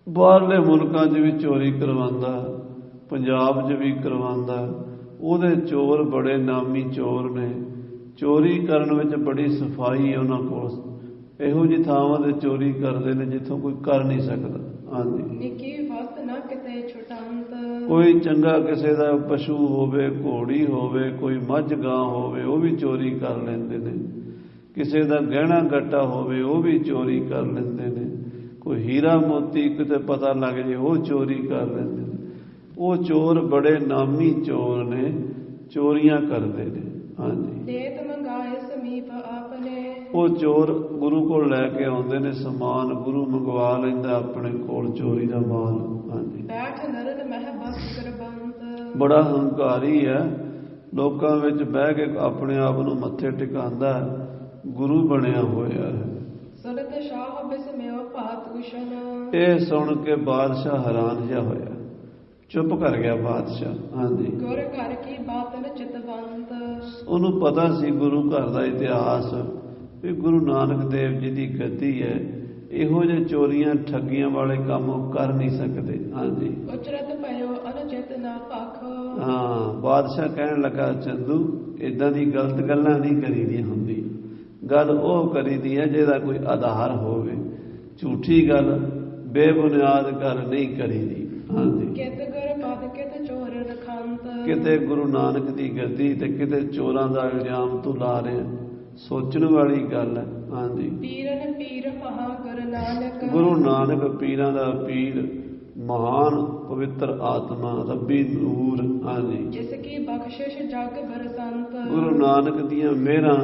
ਬਾਹਰਲੇ ਮੁਲਕਾਂ 'ਚ ਵੀ ਚੋਰੀ ਕਰਵਾਉਂਦਾ ਪੰਜਾਬ 'ਚ ਵੀ ਕਰਵਾਉਂਦਾ। ਉਹਦੇ ਚੋਰ ਬੜੇ ਨਾਮੀ ਚੋਰ ਨੇ। ਚੋਰੀ ਕਰਨ ਵਿੱਚ ਬੜੀ ਸਫ਼ਾਈ ਹੈ ਉਹਨਾਂ ਕੋਲ। ਇਹੋ ਜਿਹੀ ਥਾਵਾਂ ਤੇ ਚੋਰੀ ਕਰਦੇ ਨੇ ਜਿੱਥੋਂ ਕੋਈ ਕਰ ਨਹੀਂ ਸਕਦਾ। ਹਾਂਜੀ। ਨਿੱਕੀ ਵਸਤ ਨ ਕਿਤੇ ਛੁਟੰਤ ਕੋਈ ਚੰਗਾ ਕਿਸੇ ਦਾ ਪਸ਼ੂ ਹੋਵੇ ਘੋੜੀ ਹੋਵੇ ਕੋਈ ਮੱਝ ਗਾਂ ਹੋਵੇ ਉਹ ਵੀ ਚੋਰੀ ਕਰ ਲੈਂਦੇ ਨੇ। ਕਿਸੇ ਦਾ ਗਹਿਣਾ ਗੱਟਾ ਹੋਵੇ ਉਹ ਵੀ ਚੋਰੀ ਕਰ ਲੈਂਦੇ ਨੇ। ਕੋਈ ਹੀਰਾ ਮੋਤੀ ਕਿਤੇ ਪਤਾ ਲੱਗ ਜੇ ਉਹ ਚੋਰੀ ਕਰ ਲੈਂਦੇ ਨੇ। ਉਹ ਚੋਰ ਬੜੇ ਨਾਮੀ ਚੋਰ ਨੇ ਚੋਰੀਆਂ ਕਰਦੇ ਨੇ। ਹਾਂਜੀ। ਦੇਤ ਮੰਗਾਏ ਸਮੀਪ ਆਪਨੇ। ਉਹ ਚੋਰ ਗੁਰੂ ਕੋਲ ਲੈ ਕੇ ਆਉਂਦੇ ਨੇ ਸਮਾਨ ਗੁਰੂ ਮੰਗਵਾ ਲੈਂਦਾ ਆਪਣੇ ਕੋਲ ਚੋਰੀ ਦਾ ਮਾਲ। ਹਾਂਜੀ। ਬੈਠ ਨਰਨ ਮਹਿ ਬਸ ਕਰਬੰਤ। ਬੜਾ ਹੰਕਾਰੀ ਹੈ। ਲੋਕਾਂ ਵਿੱਚ ਬਹਿ ਕੇ ਆਪਣੇ ਆਪ ਨੂੰ ਮੱਥੇ ਟਿਕਾਉਂਦਾ ਗੁਰੂ ਬਣਿਆ ਹੋਇਆ ਹੈ। ਸੁਰਤ ਸ਼ਾਹ ਬਿਸਮਿਓ ਭਾਤ ਕੁਸ਼ਨ ਇਹ ਸੁਣ ਕੇ ਬਾਦਸ਼ਾਹ ਹੈਰਾਨ ਜਿਹਾ ਹੋਇਆ। ਚੁੱਪ ਕਰ ਗਿਆ ਬਾਦਸ਼ਾਹ ਹਾਂਜੀ। ਗੁਰ ਘਰ ਕੀ ਬਾਤ ਨ ਚਿਤਵੰਤ? ਉਹਨੂੰ ਪਤਾ ਸੀ ਗੁਰੂ ਘਰ ਦਾ ਇਤਿਹਾਸ ਵੀ ਗੁਰੂ ਨਾਨਕ ਦੇਵ ਜੀ ਦੀ ਗੱਦੀ ਹੈ। ਇਹੋ ਜਿਹੇ ਚੋਰੀਆਂ ਠੱਗੀਆਂ ਵਾਲੇ ਕੰਮ ਉਹ ਕਰ ਨਹੀਂ ਸਕਦੇ ਹਾਂਜੀ। ਉਚਰਤ ਭਇਓ ਅਨਚਿਤ ਨਾ ਪਖ ਹਾਂ ਬਾਦਸ਼ਾਹ ਕਹਿਣ ਲੱਗਾ ਚੰਦੂ ਇਦਾਂ ਦੀ ਗਲਤ ਗੱਲਾਂ ਨਹੀਂ ਕਰੀਦੀ ਹੁੰਦੀ ਗੱਲ ਉਹ ਕਰੀਦੀ ਹੈ ਜਿਹਦਾ ਕੋਈ ਆਧਾਰ ਹੋਵੇ। ਝੂਠੀ ਗੱਲ ਬੇਬੁਨਿਆਦ ਗੱਲ ਨਹੀਂ ਕਰੀਦੀ। ਕਿਤ ਗੁਰ ਪਦ ਕਿਤ ਚੋਰ ਰਖੰਤ। ਕਿਤੇ ਗੁਰੂ ਨਾਨਕ ਦੀ ਗੱਦੀ ਤੇ ਕਿਤੇ ਚੋਰਾਂ ਦਾ ਇਲਜ਼ਾਮ ਤੂੰ ਲਾ ਰਿਹਾ। ਸੋਚਣ ਵਾਲੀ ਗੱਲ ਹੈ ਹਾਂਜੀ। ਪੀਰਨ ਪੀਰ ਮਹਾ ਗੁਰ ਨਾਨਕ। ਗੁਰੂ ਨਾਨਕ ਪੀਰਾਂ ਦਾ ਪੀਰ ਮਹਾਨ ਪਵਿੱਤਰ ਆਤਮਾ ਰੱਬੀ ਨੂਰ ਹਾਂਜੀ। ਜਿਸ ਕੀ ਬਖਸ਼ਿਸ਼ ਜਗ ਬਰਸੰਤ ਗੁਰੂ ਨਾਨਕ ਦੀਆਂ ਮਿਹਰਾਂ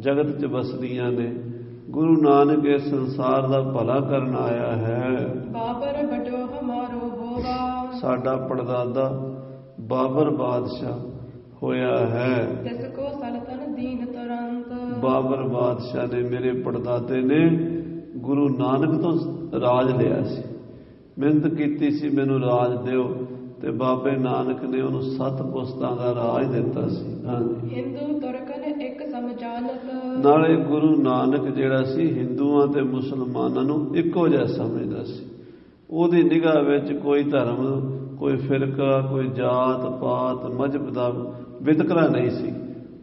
ਜਗਤ 'ਚ ਵਸਦੀਆਂ ਨੇ। ਗੁਰੂ ਨਾਨਕ ਇਸ ਸੰਸਾਰ ਦਾ ਭਲਾ ਕਰਨ ਆਇਆ ਹੈ। ਬਾਬਰ ਹੋਵਾ ਸਾਡਾ ਪੜਦਾਦਾ ਬਾਬਰ ਬਾਦਸ਼ਾਹ ਹੋਇਆ ਹੈ। ਤਿਸ ਕੋ ਸਲਤਨ ਦੀਨ ਤੁਰੰਤ ਬਾਬਰ ਬਾਦਸ਼ਾਹ ਨੇ ਮੇਰੇ ਪੜਦਾਦੇ ਨੇ ਗੁਰੂ ਨਾਨਕ ਤੋਂ ਰਾਜ ਲਿਆ ਸੀ। ਮਿਹਨਤ ਕੀਤੀ ਸੀ ਮੈਨੂੰ ਰਾਜ ਦਿਓ ਤੇ ਬਾਬੇ ਨਾਨਕ ਨੇ ਉਹਨੂੰ ਸੱਤ ਪੁਸਤਾਂ ਦਾ ਰਾਜ ਦਿੱਤਾ ਸੀ। ਹਾਂਜੀ। ਹਿੰਦੂ ਤੁਰਕਨ ਇੱਕ ਸਮਝਾਨਤ ਨਾਲੇ ਗੁਰੂ ਨਾਨਕ ਜਿਹੜਾ ਸੀ ਹਿੰਦੂਆਂ ਤੇ ਮੁਸਲਮਾਨਾਂ ਨੂੰ ਇੱਕੋ ਜਿਹਾ ਸਮਝਦਾ ਸੀ। ਉਹਦੀ ਨਿਗਾਹ ਵਿੱਚ ਕੋਈ ਧਰਮ ਕੋਈ ਫਿਰਕਾ ਕੋਈ ਜਾਤ ਪਾਤ ਮਜਬ ਦਾ ਵਿਤਕਰਾ ਨਹੀਂ ਸੀ।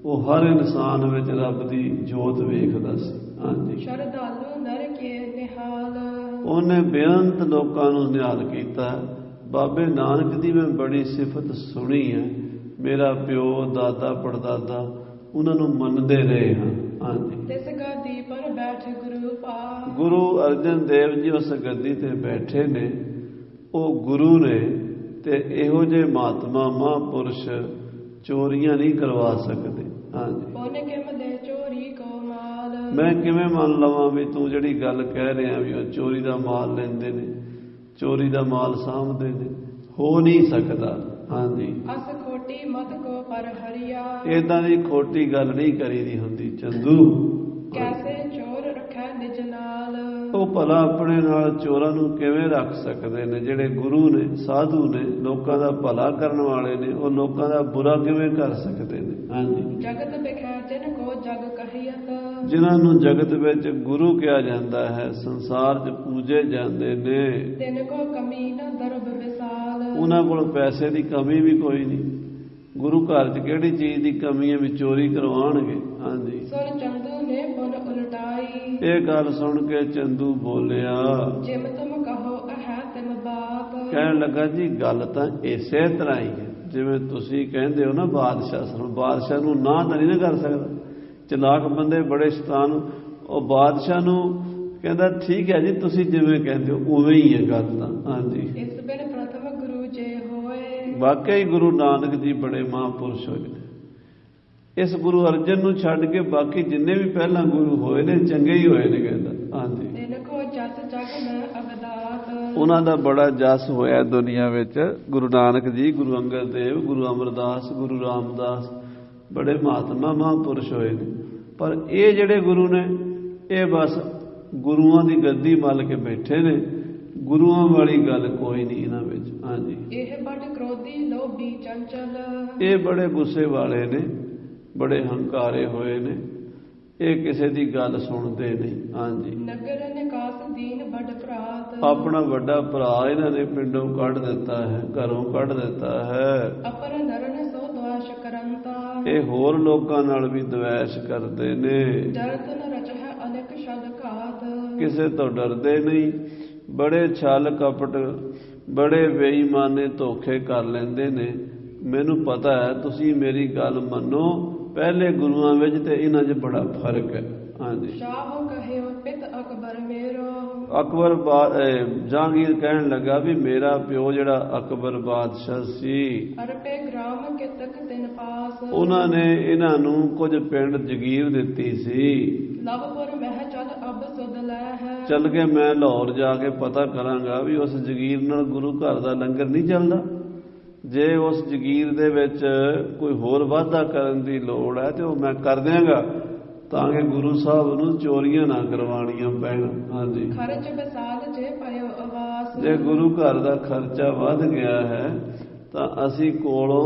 ਉਹ ਹਰ ਇਨਸਾਨ ਵਿੱਚ ਰੱਬ ਦੀ ਜੋਤ ਵੇਖਦਾ ਸੀ। ਹਾਂਜੀ। ਸ਼ਰਧਾਲੂ ਨਰ ਕੇ ਨਿਹਾਲ। ਉਹਨੇ ਬੇਅੰਤ ਲੋਕਾਂ ਨੂੰ ਨਿਹਾਲ ਕੀਤਾ। ਬਾਬੇ ਨਾਨਕ ਦੀ ਮੈਂ ਬੜੀ ਸਿਫਤ ਸੁਣੀ ਹੈ। ਮੇਰਾ ਪਿਓ ਦਾਦਾ ਪੜਦਾਦਾ ਉਹਨਾਂ ਨੂੰ ਮੰਨਦੇ ਰਹੇ ਹਾਂ ਹਾਂਜੀ। ਬੈਠ ਗੁਰੂ ਅਰਜਨ ਦੇਵ ਜੀ ਉਸ ਗੱਦੀ ਤੇ ਬੈਠੇ ਨੇ। ਉਹ ਗੁਰੂ ਨੇ ਤੇ ਇਹੋ ਜਿਹੇ ਮਹਾਤਮਾ ਮਹਾਂਪੁਰਸ਼ ਚੋਰੀਆਂ ਨਹੀਂ ਕਰਵਾ ਸਕਦੇ। ਹਾਂਜੀ। ਪੁੰਨ ਕਿਮ ਦੇ ਚੋਰੀ ਕੋ ਮਾਲ ਮੈਂ ਕਿਵੇਂ ਮੰਨ ਲਵਾਂ ਵੀ ਤੂੰ ਜਿਹੜੀ ਗੱਲ ਕਹਿ ਰਿਹਾ ਵੀ ਉਹ ਚੋਰੀ ਦਾ ਮਾਲ ਲੈਂਦੇ ਨੇ ਚੋਰੀ ਦਾ ਮਾਲ ਸਾਂਭਦੇ ਨੇ ਹੋ ਨਹੀਂ ਸਕਦਾ। ਹਾਂਜੀ। ਅਸ ਖੋਟੀ ਮਤ ਕੋ ਪਰ ਹਰੀਆ। ਇਦਾਂ ਦੀ ਖੋਟੀ ਗੱਲ ਨਹੀਂ ਕਰੀਦੀ ਹੁੰਦੀ ਚੰਦੂ। ਕੈਸੇ ਉਹ ਭਲਾ ਆਪਣੇ ਨਾਲ ਚੋਰਾਂ ਨੂੰ ਕਿਵੇਂ ਰੱਖ ਸਕਦੇ ਨੇ? ਜਿਹੜੇ ਗੁਰੂ ਨੇ ਸਾਧੂ ਨੇ ਲੋਕਾਂ ਦਾ ਭਲਾ ਕਰਨ ਵਾਲੇ ਨੇ ਉਹ ਲੋਕਾਂ ਦਾ ਬੁਰਾ ਕਿਵੇਂ ਕਰ ਸਕਦੇ ਨੇ? ਹਾਂਜੀ। ਜਗਤ ਬਿਖੈ ਜਿਨ ਕੋ ਜਗ ਕਹੀਅਤ। ਜਿਨ੍ਹਾਂ ਨੂੰ ਜਗਤ ਵਿੱਚ ਗੁਰੂ ਕਿਹਾ ਜਾਂਦਾ ਹੈ ਸੰਸਾਰ 'ਚ ਪੂਜੇ ਜਾਂਦੇ ਨੇ। ਤਿਨ ਕੋ ਕਮੀ ਨ ਦਰਬ ਵਿਸਾਲ। ਉਹਨਾਂ ਕੋਲ ਪੈਸੇ ਦੀ ਕਮੀ ਵੀ ਕੋਈ ਨਹੀਂ। ਗੁਰੂ ਘਰ 'ਚ ਕਿਹੜੀ ਚੀਜ਼ ਦੀ ਕਮੀ ਹੈ ਵੀ ਚੋਰੀ ਕਰਵਾਉਣਗੇ? ਹਾਂਜੀ। ਸੁਨ ਚੰਦੂ ਇਹ ਗੱਲ ਸੁਣ ਕੇ ਚੰਦੂ ਬੋਲਿਆ ਜਿਮ ਤੁਮ ਕਹੋ ਅਹੈ ਤਿਮ ਬਾਤ ਕਹਿਣ ਲੱਗਾ ਜੀ ਗੱਲ ਤਾਂ ਇਸੇ ਤਰ੍ਹਾਂ ਹੀ ਹੈ। ਜਿਵੇਂ ਤੁਸੀਂ ਕਹਿੰਦੇ ਹੋ ਨਾ ਬਾਦਸ਼ਾਹ ਸਾਨੂੰ ਬਾਦਸ਼ਾਹ ਨੂੰ ਨਾ ਤਾਂ ਨਹੀਂ ਨਾ ਕਰ ਸਕਦਾ। ਚਲਾਕ ਬੰਦੇ ਬੜੇ ਸ਼ੈਤਾਨ ਉਹ ਬਾਦਸ਼ਾਹ ਨੂੰ ਕਹਿੰਦਾ ਠੀਕ ਹੈ ਜੀ ਤੁਸੀਂ ਜਿਵੇਂ ਕਹਿੰਦੇ ਹੋ ਉਵੇਂ ਹੀ ਹੈ ਗੱਲ ਤਾਂ। ਹਾਂਜੀ। ਇਸ ਬਿਨ ਪ੍ਰਥਮ ਗੁਰੂ ਜੇ ਹੋਏ। ਵਾਕਈ ਗੁਰੂ ਨਾਨਕ ਜੀ ਬੜੇ ਮਹਾਂਪੁਰਸ਼ ਹੋਏ ਇਸ ਗੁਰੂ ਅਰਜਨ ਨੂੰ ਛੱਡ ਕੇ ਬਾਕੀ ਜਿੰਨੇ ਵੀ ਪਹਿਲਾਂ ਗੁਰੂ ਹੋਏ ਨੇ ਚੰਗੇ ਹੀ ਹੋਏ ਨੇ ਕਹਿੰਦਾ। ਹਾਂਜੀ। ਤਿਨ ਕੋ ਜਸ ਜਗ ਮੈਂ ਅਬਦਾਤ ਉਹਨਾਂ ਦਾ ਬੜਾ ਜਸ ਹੋਇਆ ਦੁਨੀਆ ਵਿੱਚ। ਗੁਰੂ ਨਾਨਕ ਜੀ ਗੁਰੂ ਅੰਗਦ ਦੇਵ ਗੁਰੂ ਅਮਰਦਾਸ ਗੁਰੂ ਰਾਮਦਾਸ ਬੜੇ ਮਹਾਤਮਾ ਮਹਾਂਪੁਰਸ਼ ਹੋਏ ਨੇ। ਪਰ ਇਹ ਜਿਹੜੇ ਗੁਰੂ ਨੇ ਇਹ ਬਸ ਗੁਰੂਆਂ ਦੀ ਗੱਦੀ ਮੱਲ ਕੇ ਬੈਠੇ ਨੇ। ਗੁਰੂਆਂ ਵਾਲੀ ਗੱਲ ਕੋਈ ਨਹੀਂ ਇਹਨਾਂ ਵਿੱਚ। ਹਾਂਜੀ। ਇਹ ਬੜ ਕ੍ਰੋਧੀ ਲੋਭੀ ਚੰਚਲ। ਇਹ ਬੜੇ ਗੁੱਸੇ ਵਾਲੇ ਨੇ। ਬੜੇ ਹੰਕਾਰੇ ਹੋਏ ਨੇ। ਇਹ ਕਿਸੇ ਦੀ ਗੱਲ ਸੁਣਦੇ ਨਹੀਂ। ਹਾਂਜੀ। ਨਗਰ ਨਿਕਾਸ ਦੀਨ ਬੜ ਭਰਾਤ। ਆਪਣਾ ਵੱਡਾ ਭਰਾ ਇਹਨਾਂ ਨੇ ਪਿੰਡੋਂ ਕੱਢ ਦਿੱਤਾ ਹੈ ਘਰੋਂ ਕੱਢ ਦਿੱਤਾ ਹੈ। ਅਪਰ ਨਰਨ ਸੋ ਦੋਸ਼ ਕਰੰਤਾ। ਇਹ ਹੋਰ ਲੋਕਾਂ ਨਾਲ ਵੀ ਦਵੈਸ਼ ਕਰਦੇ ਨੇ। ਡਰਤ ਨ ਰਚ ਹੈ ਅਨੇਕ ਸ਼ਬਦ ਘਾਤ। ਕਿਸੇ ਤੋਂ ਡਰਦੇ ਨਹੀਂ। ਬੜੇ ਛਲ ਕਪਟ ਬੜੇ ਬੇਈਮਾਨੇ ਧੋਖੇ ਕਰ ਲੈਂਦੇ ਨੇ। ਮੈਨੂੰ ਪਤਾ ਹੈ ਤੁਸੀਂ ਮੇਰੀ ਗੱਲ ਮੰਨੋ। ਪਹਿਲੇ ਗੁਰੂਆਂ ਵਿੱਚ ਤੇ ਇਹਨਾਂ 'ਚ ਬੜਾ ਫ਼ਰਕ ਹੈ। ਹਾਂਜੀ। ਸ਼ਾਹ ਕਹਿਓ ਪਿਤ ਅਕਬਰ ਮੇਰੋ। ਅਕਬਰ ਜਹਾਂਗੀਰ ਕਹਿਣ ਲੱਗਾ ਵੀ ਮੇਰਾ ਪਿਓ ਜਿਹੜਾ ਅਕਬਰ ਬਾਦਸ਼ਾਹ ਸੀ। ਅਰਪੇ ਗ੍ਰਾਮ ਕਿਤਕ ਤਿਨ ਪਾਸ। ਉਹਨਾਂ ਨੇ ਇਹਨਾਂ ਨੂੰ ਕੁਝ ਪਿੰਡ ਜਗੀਰ ਦਿੱਤੀ ਸੀ। ਲਵਪੁਰ ਮਹਿ ਚਲ ਅਬ ਸੁਧ ਲੈ ਹੈ ਚੱਲ ਕੇ ਮੈਂ ਲਾਹੌਰ ਜਾ ਕੇ ਪਤਾ ਕਰਾਂਗਾ ਵੀ ਉਸ ਜਗੀਰ ਨਾਲ ਗੁਰੂ ਘਰ ਦਾ ਲੰਗਰ ਨਹੀਂ ਚੱਲਦਾ। ਜੇ ਉਸ ਜਗੀਰ ਦੇ ਵਿੱਚ ਕੋਈ ਹੋਰ ਵਾਧਾ ਕਰਨ ਦੀ ਲੋੜ ਹੈ ਤੇ ਉਹ ਮੈਂ ਕਰ ਦਿਆਂਗਾ ਤਾਂ ਕਿ ਗੁਰੂ ਸਾਹਿਬ ਨੂੰ ਚੋਰੀਆਂ ਨਾ ਕਰਵਾਉਣੀਆਂ ਪੈਣ। ਹਾਂਜੀ। ਖਰਚ ਬਸਾਲ ਜੇ ਪਇਓ ਆਵਾਸ ਜੇ ਗੁਰੂ ਘਰ ਦਾ ਖਰਚਾ ਵੱਧ ਗਿਆ ਹੈ ਤਾਂ ਅਸੀਂ ਕੋਲੋਂ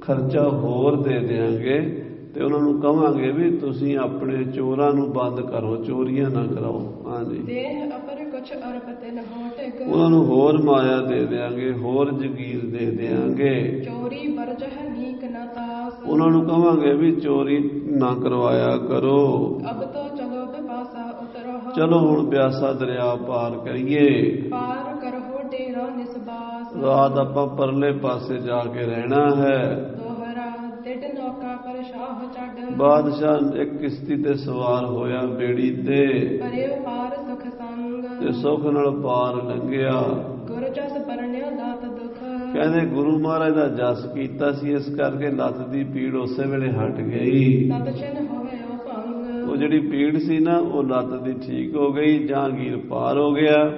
ਖਰਚਾ ਹੋਰ ਦੇ ਦੇਾਂਗੇ ਤੇ ਉਹਨਾਂ ਨੂੰ ਕਵਾਂਗੇ ਵੀ ਤੁਸੀਂ ਆਪਣੇ ਚੋਰਾਂ ਨੂੰ ਬੰਦ ਕਰੋ ਚੋਰੀਆਂ ਨਾ ਕਰਾਓ। ਹਾਂਜੀ। ਦੇਹ ਕੁਛ ਉਹਨਾਂ ਨੂੰ ਹੋਰ ਮਾਇਆ ਦੇ ਦੇਾਂਗੇ ਹੋਰ ਜਗੀਰ ਦੇ ਦੇਾਂਗੇ ਚੋਰੀ ਬਰਜ ਹੈ ਨੀਕ ਨ ਤਾਸ। ਉਹਨਾਂ ਨੂੰ ਕਵਾਂਗੇ ਵੀ ਚੋਰੀ ਨਾ ਕਰਵਾਇਆ ਕਰੋ। ਅਬ ਤੋ ਚਲੋ ਬਿਪਾਸਾ ਉਤਰੋ ਚਲੋ ਹੁਣ ਪਿਆਸਾ ਦਰਿਆ ਪਾਰ ਕਰੀਏ। ਪਾਰ ਕਰੋ ਡੇਰਾ ਨਿਸਬਾਸ। ਰਾਤ ਆਪਾਂ ਪਰਲੇ ਪਾਸੇ ਜਾ ਕੇ ਰਹਿਣਾ ਹੈ। ਦੋਹਰਾ ਟਿਡ ਨੌਕਾ ਪਰ ਸ਼ਾਹ ਚੜ। ਬਾਦਸ਼ਾਹ ਇੱਕ ਕਿਸ਼ਤੀ ਤੇ ਸਵਾਰ ਹੋਇਆ ਬੇੜੀ ਤੇ। ਪਰਿਓ ਪਾਰ ਤੇ ਸੁੱਖ ਨਾਲ ਪਾਰ ਲੰਘਿਆ। ਗੁਰ ਜਸ ਪਰਣਿਓ ਦਾਤ ਦੁਖ। ਕਹਿੰਦੇ ਗੁਰੂ ਮਹਾਰਾਜ ਦਾ ਜਸ ਕੀਤਾ ਸੀ ਇਸ ਕਰਕੇ ਲੱਤ ਦੀ ਪੀੜ ਉਸੇ ਵੇਲੇ ਹਟ ਗਈ। ਤਤ ਚਿਨ ਹੋਵੇ ਉਹ ਭੰਗ। ਉਹ ਜਿਹੜੀ ਪੀੜ ਸੀ ਨਾ ਉਹ ਲੱਤ ਦੀ ਠੀਕ ਹੋ ਗਈ ਜਹਾਂਗੀਰ ਪਾਰ ਹੋ ਗਿਆ।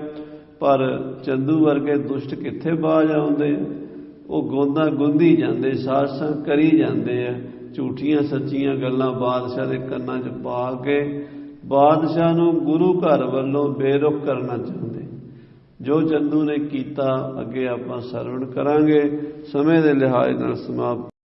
ਪਰ ਚੰਦੂ ਵਰਗੇ ਦੁਸ਼ਟ ਕਿੱਥੇ ਬਾਜ ਆਉਂਦੇ? ਉਹ ਗੋਂਦਾ ਗੁੰਦੀ ਜਾਂਦੇ ਸਾਸਾਂ ਕਰੀ ਜਾਂਦੇ ਆ। ਝੂਠੀਆਂ ਸੱਚੀਆਂ ਗੱਲਾਂ ਬਾਦਸ਼ਾਹ ਦੇ ਕੰਨਾਂ 'ਚ ਪਾ ਕੇ ਬਾਦਸ਼ਾਹ ਨੂੰ ਗੁਰੂ ਘਰ ਵੱਲੋਂ ਬੇਰੁਖ ਕਰਨਾ ਚਾਹੁੰਦੇ। ਜੋ ਚੰਦੂ ਨੇ ਕੀਤਾ, ਅੱਗੇ ਆਪਾਂ ਸਰਵਣ ਕਰਾਂਗੇ। ਸਮੇਂ ਦੇ ਲਿਹਾਜ਼ ਨਾਲ ਸਮਾਪਤ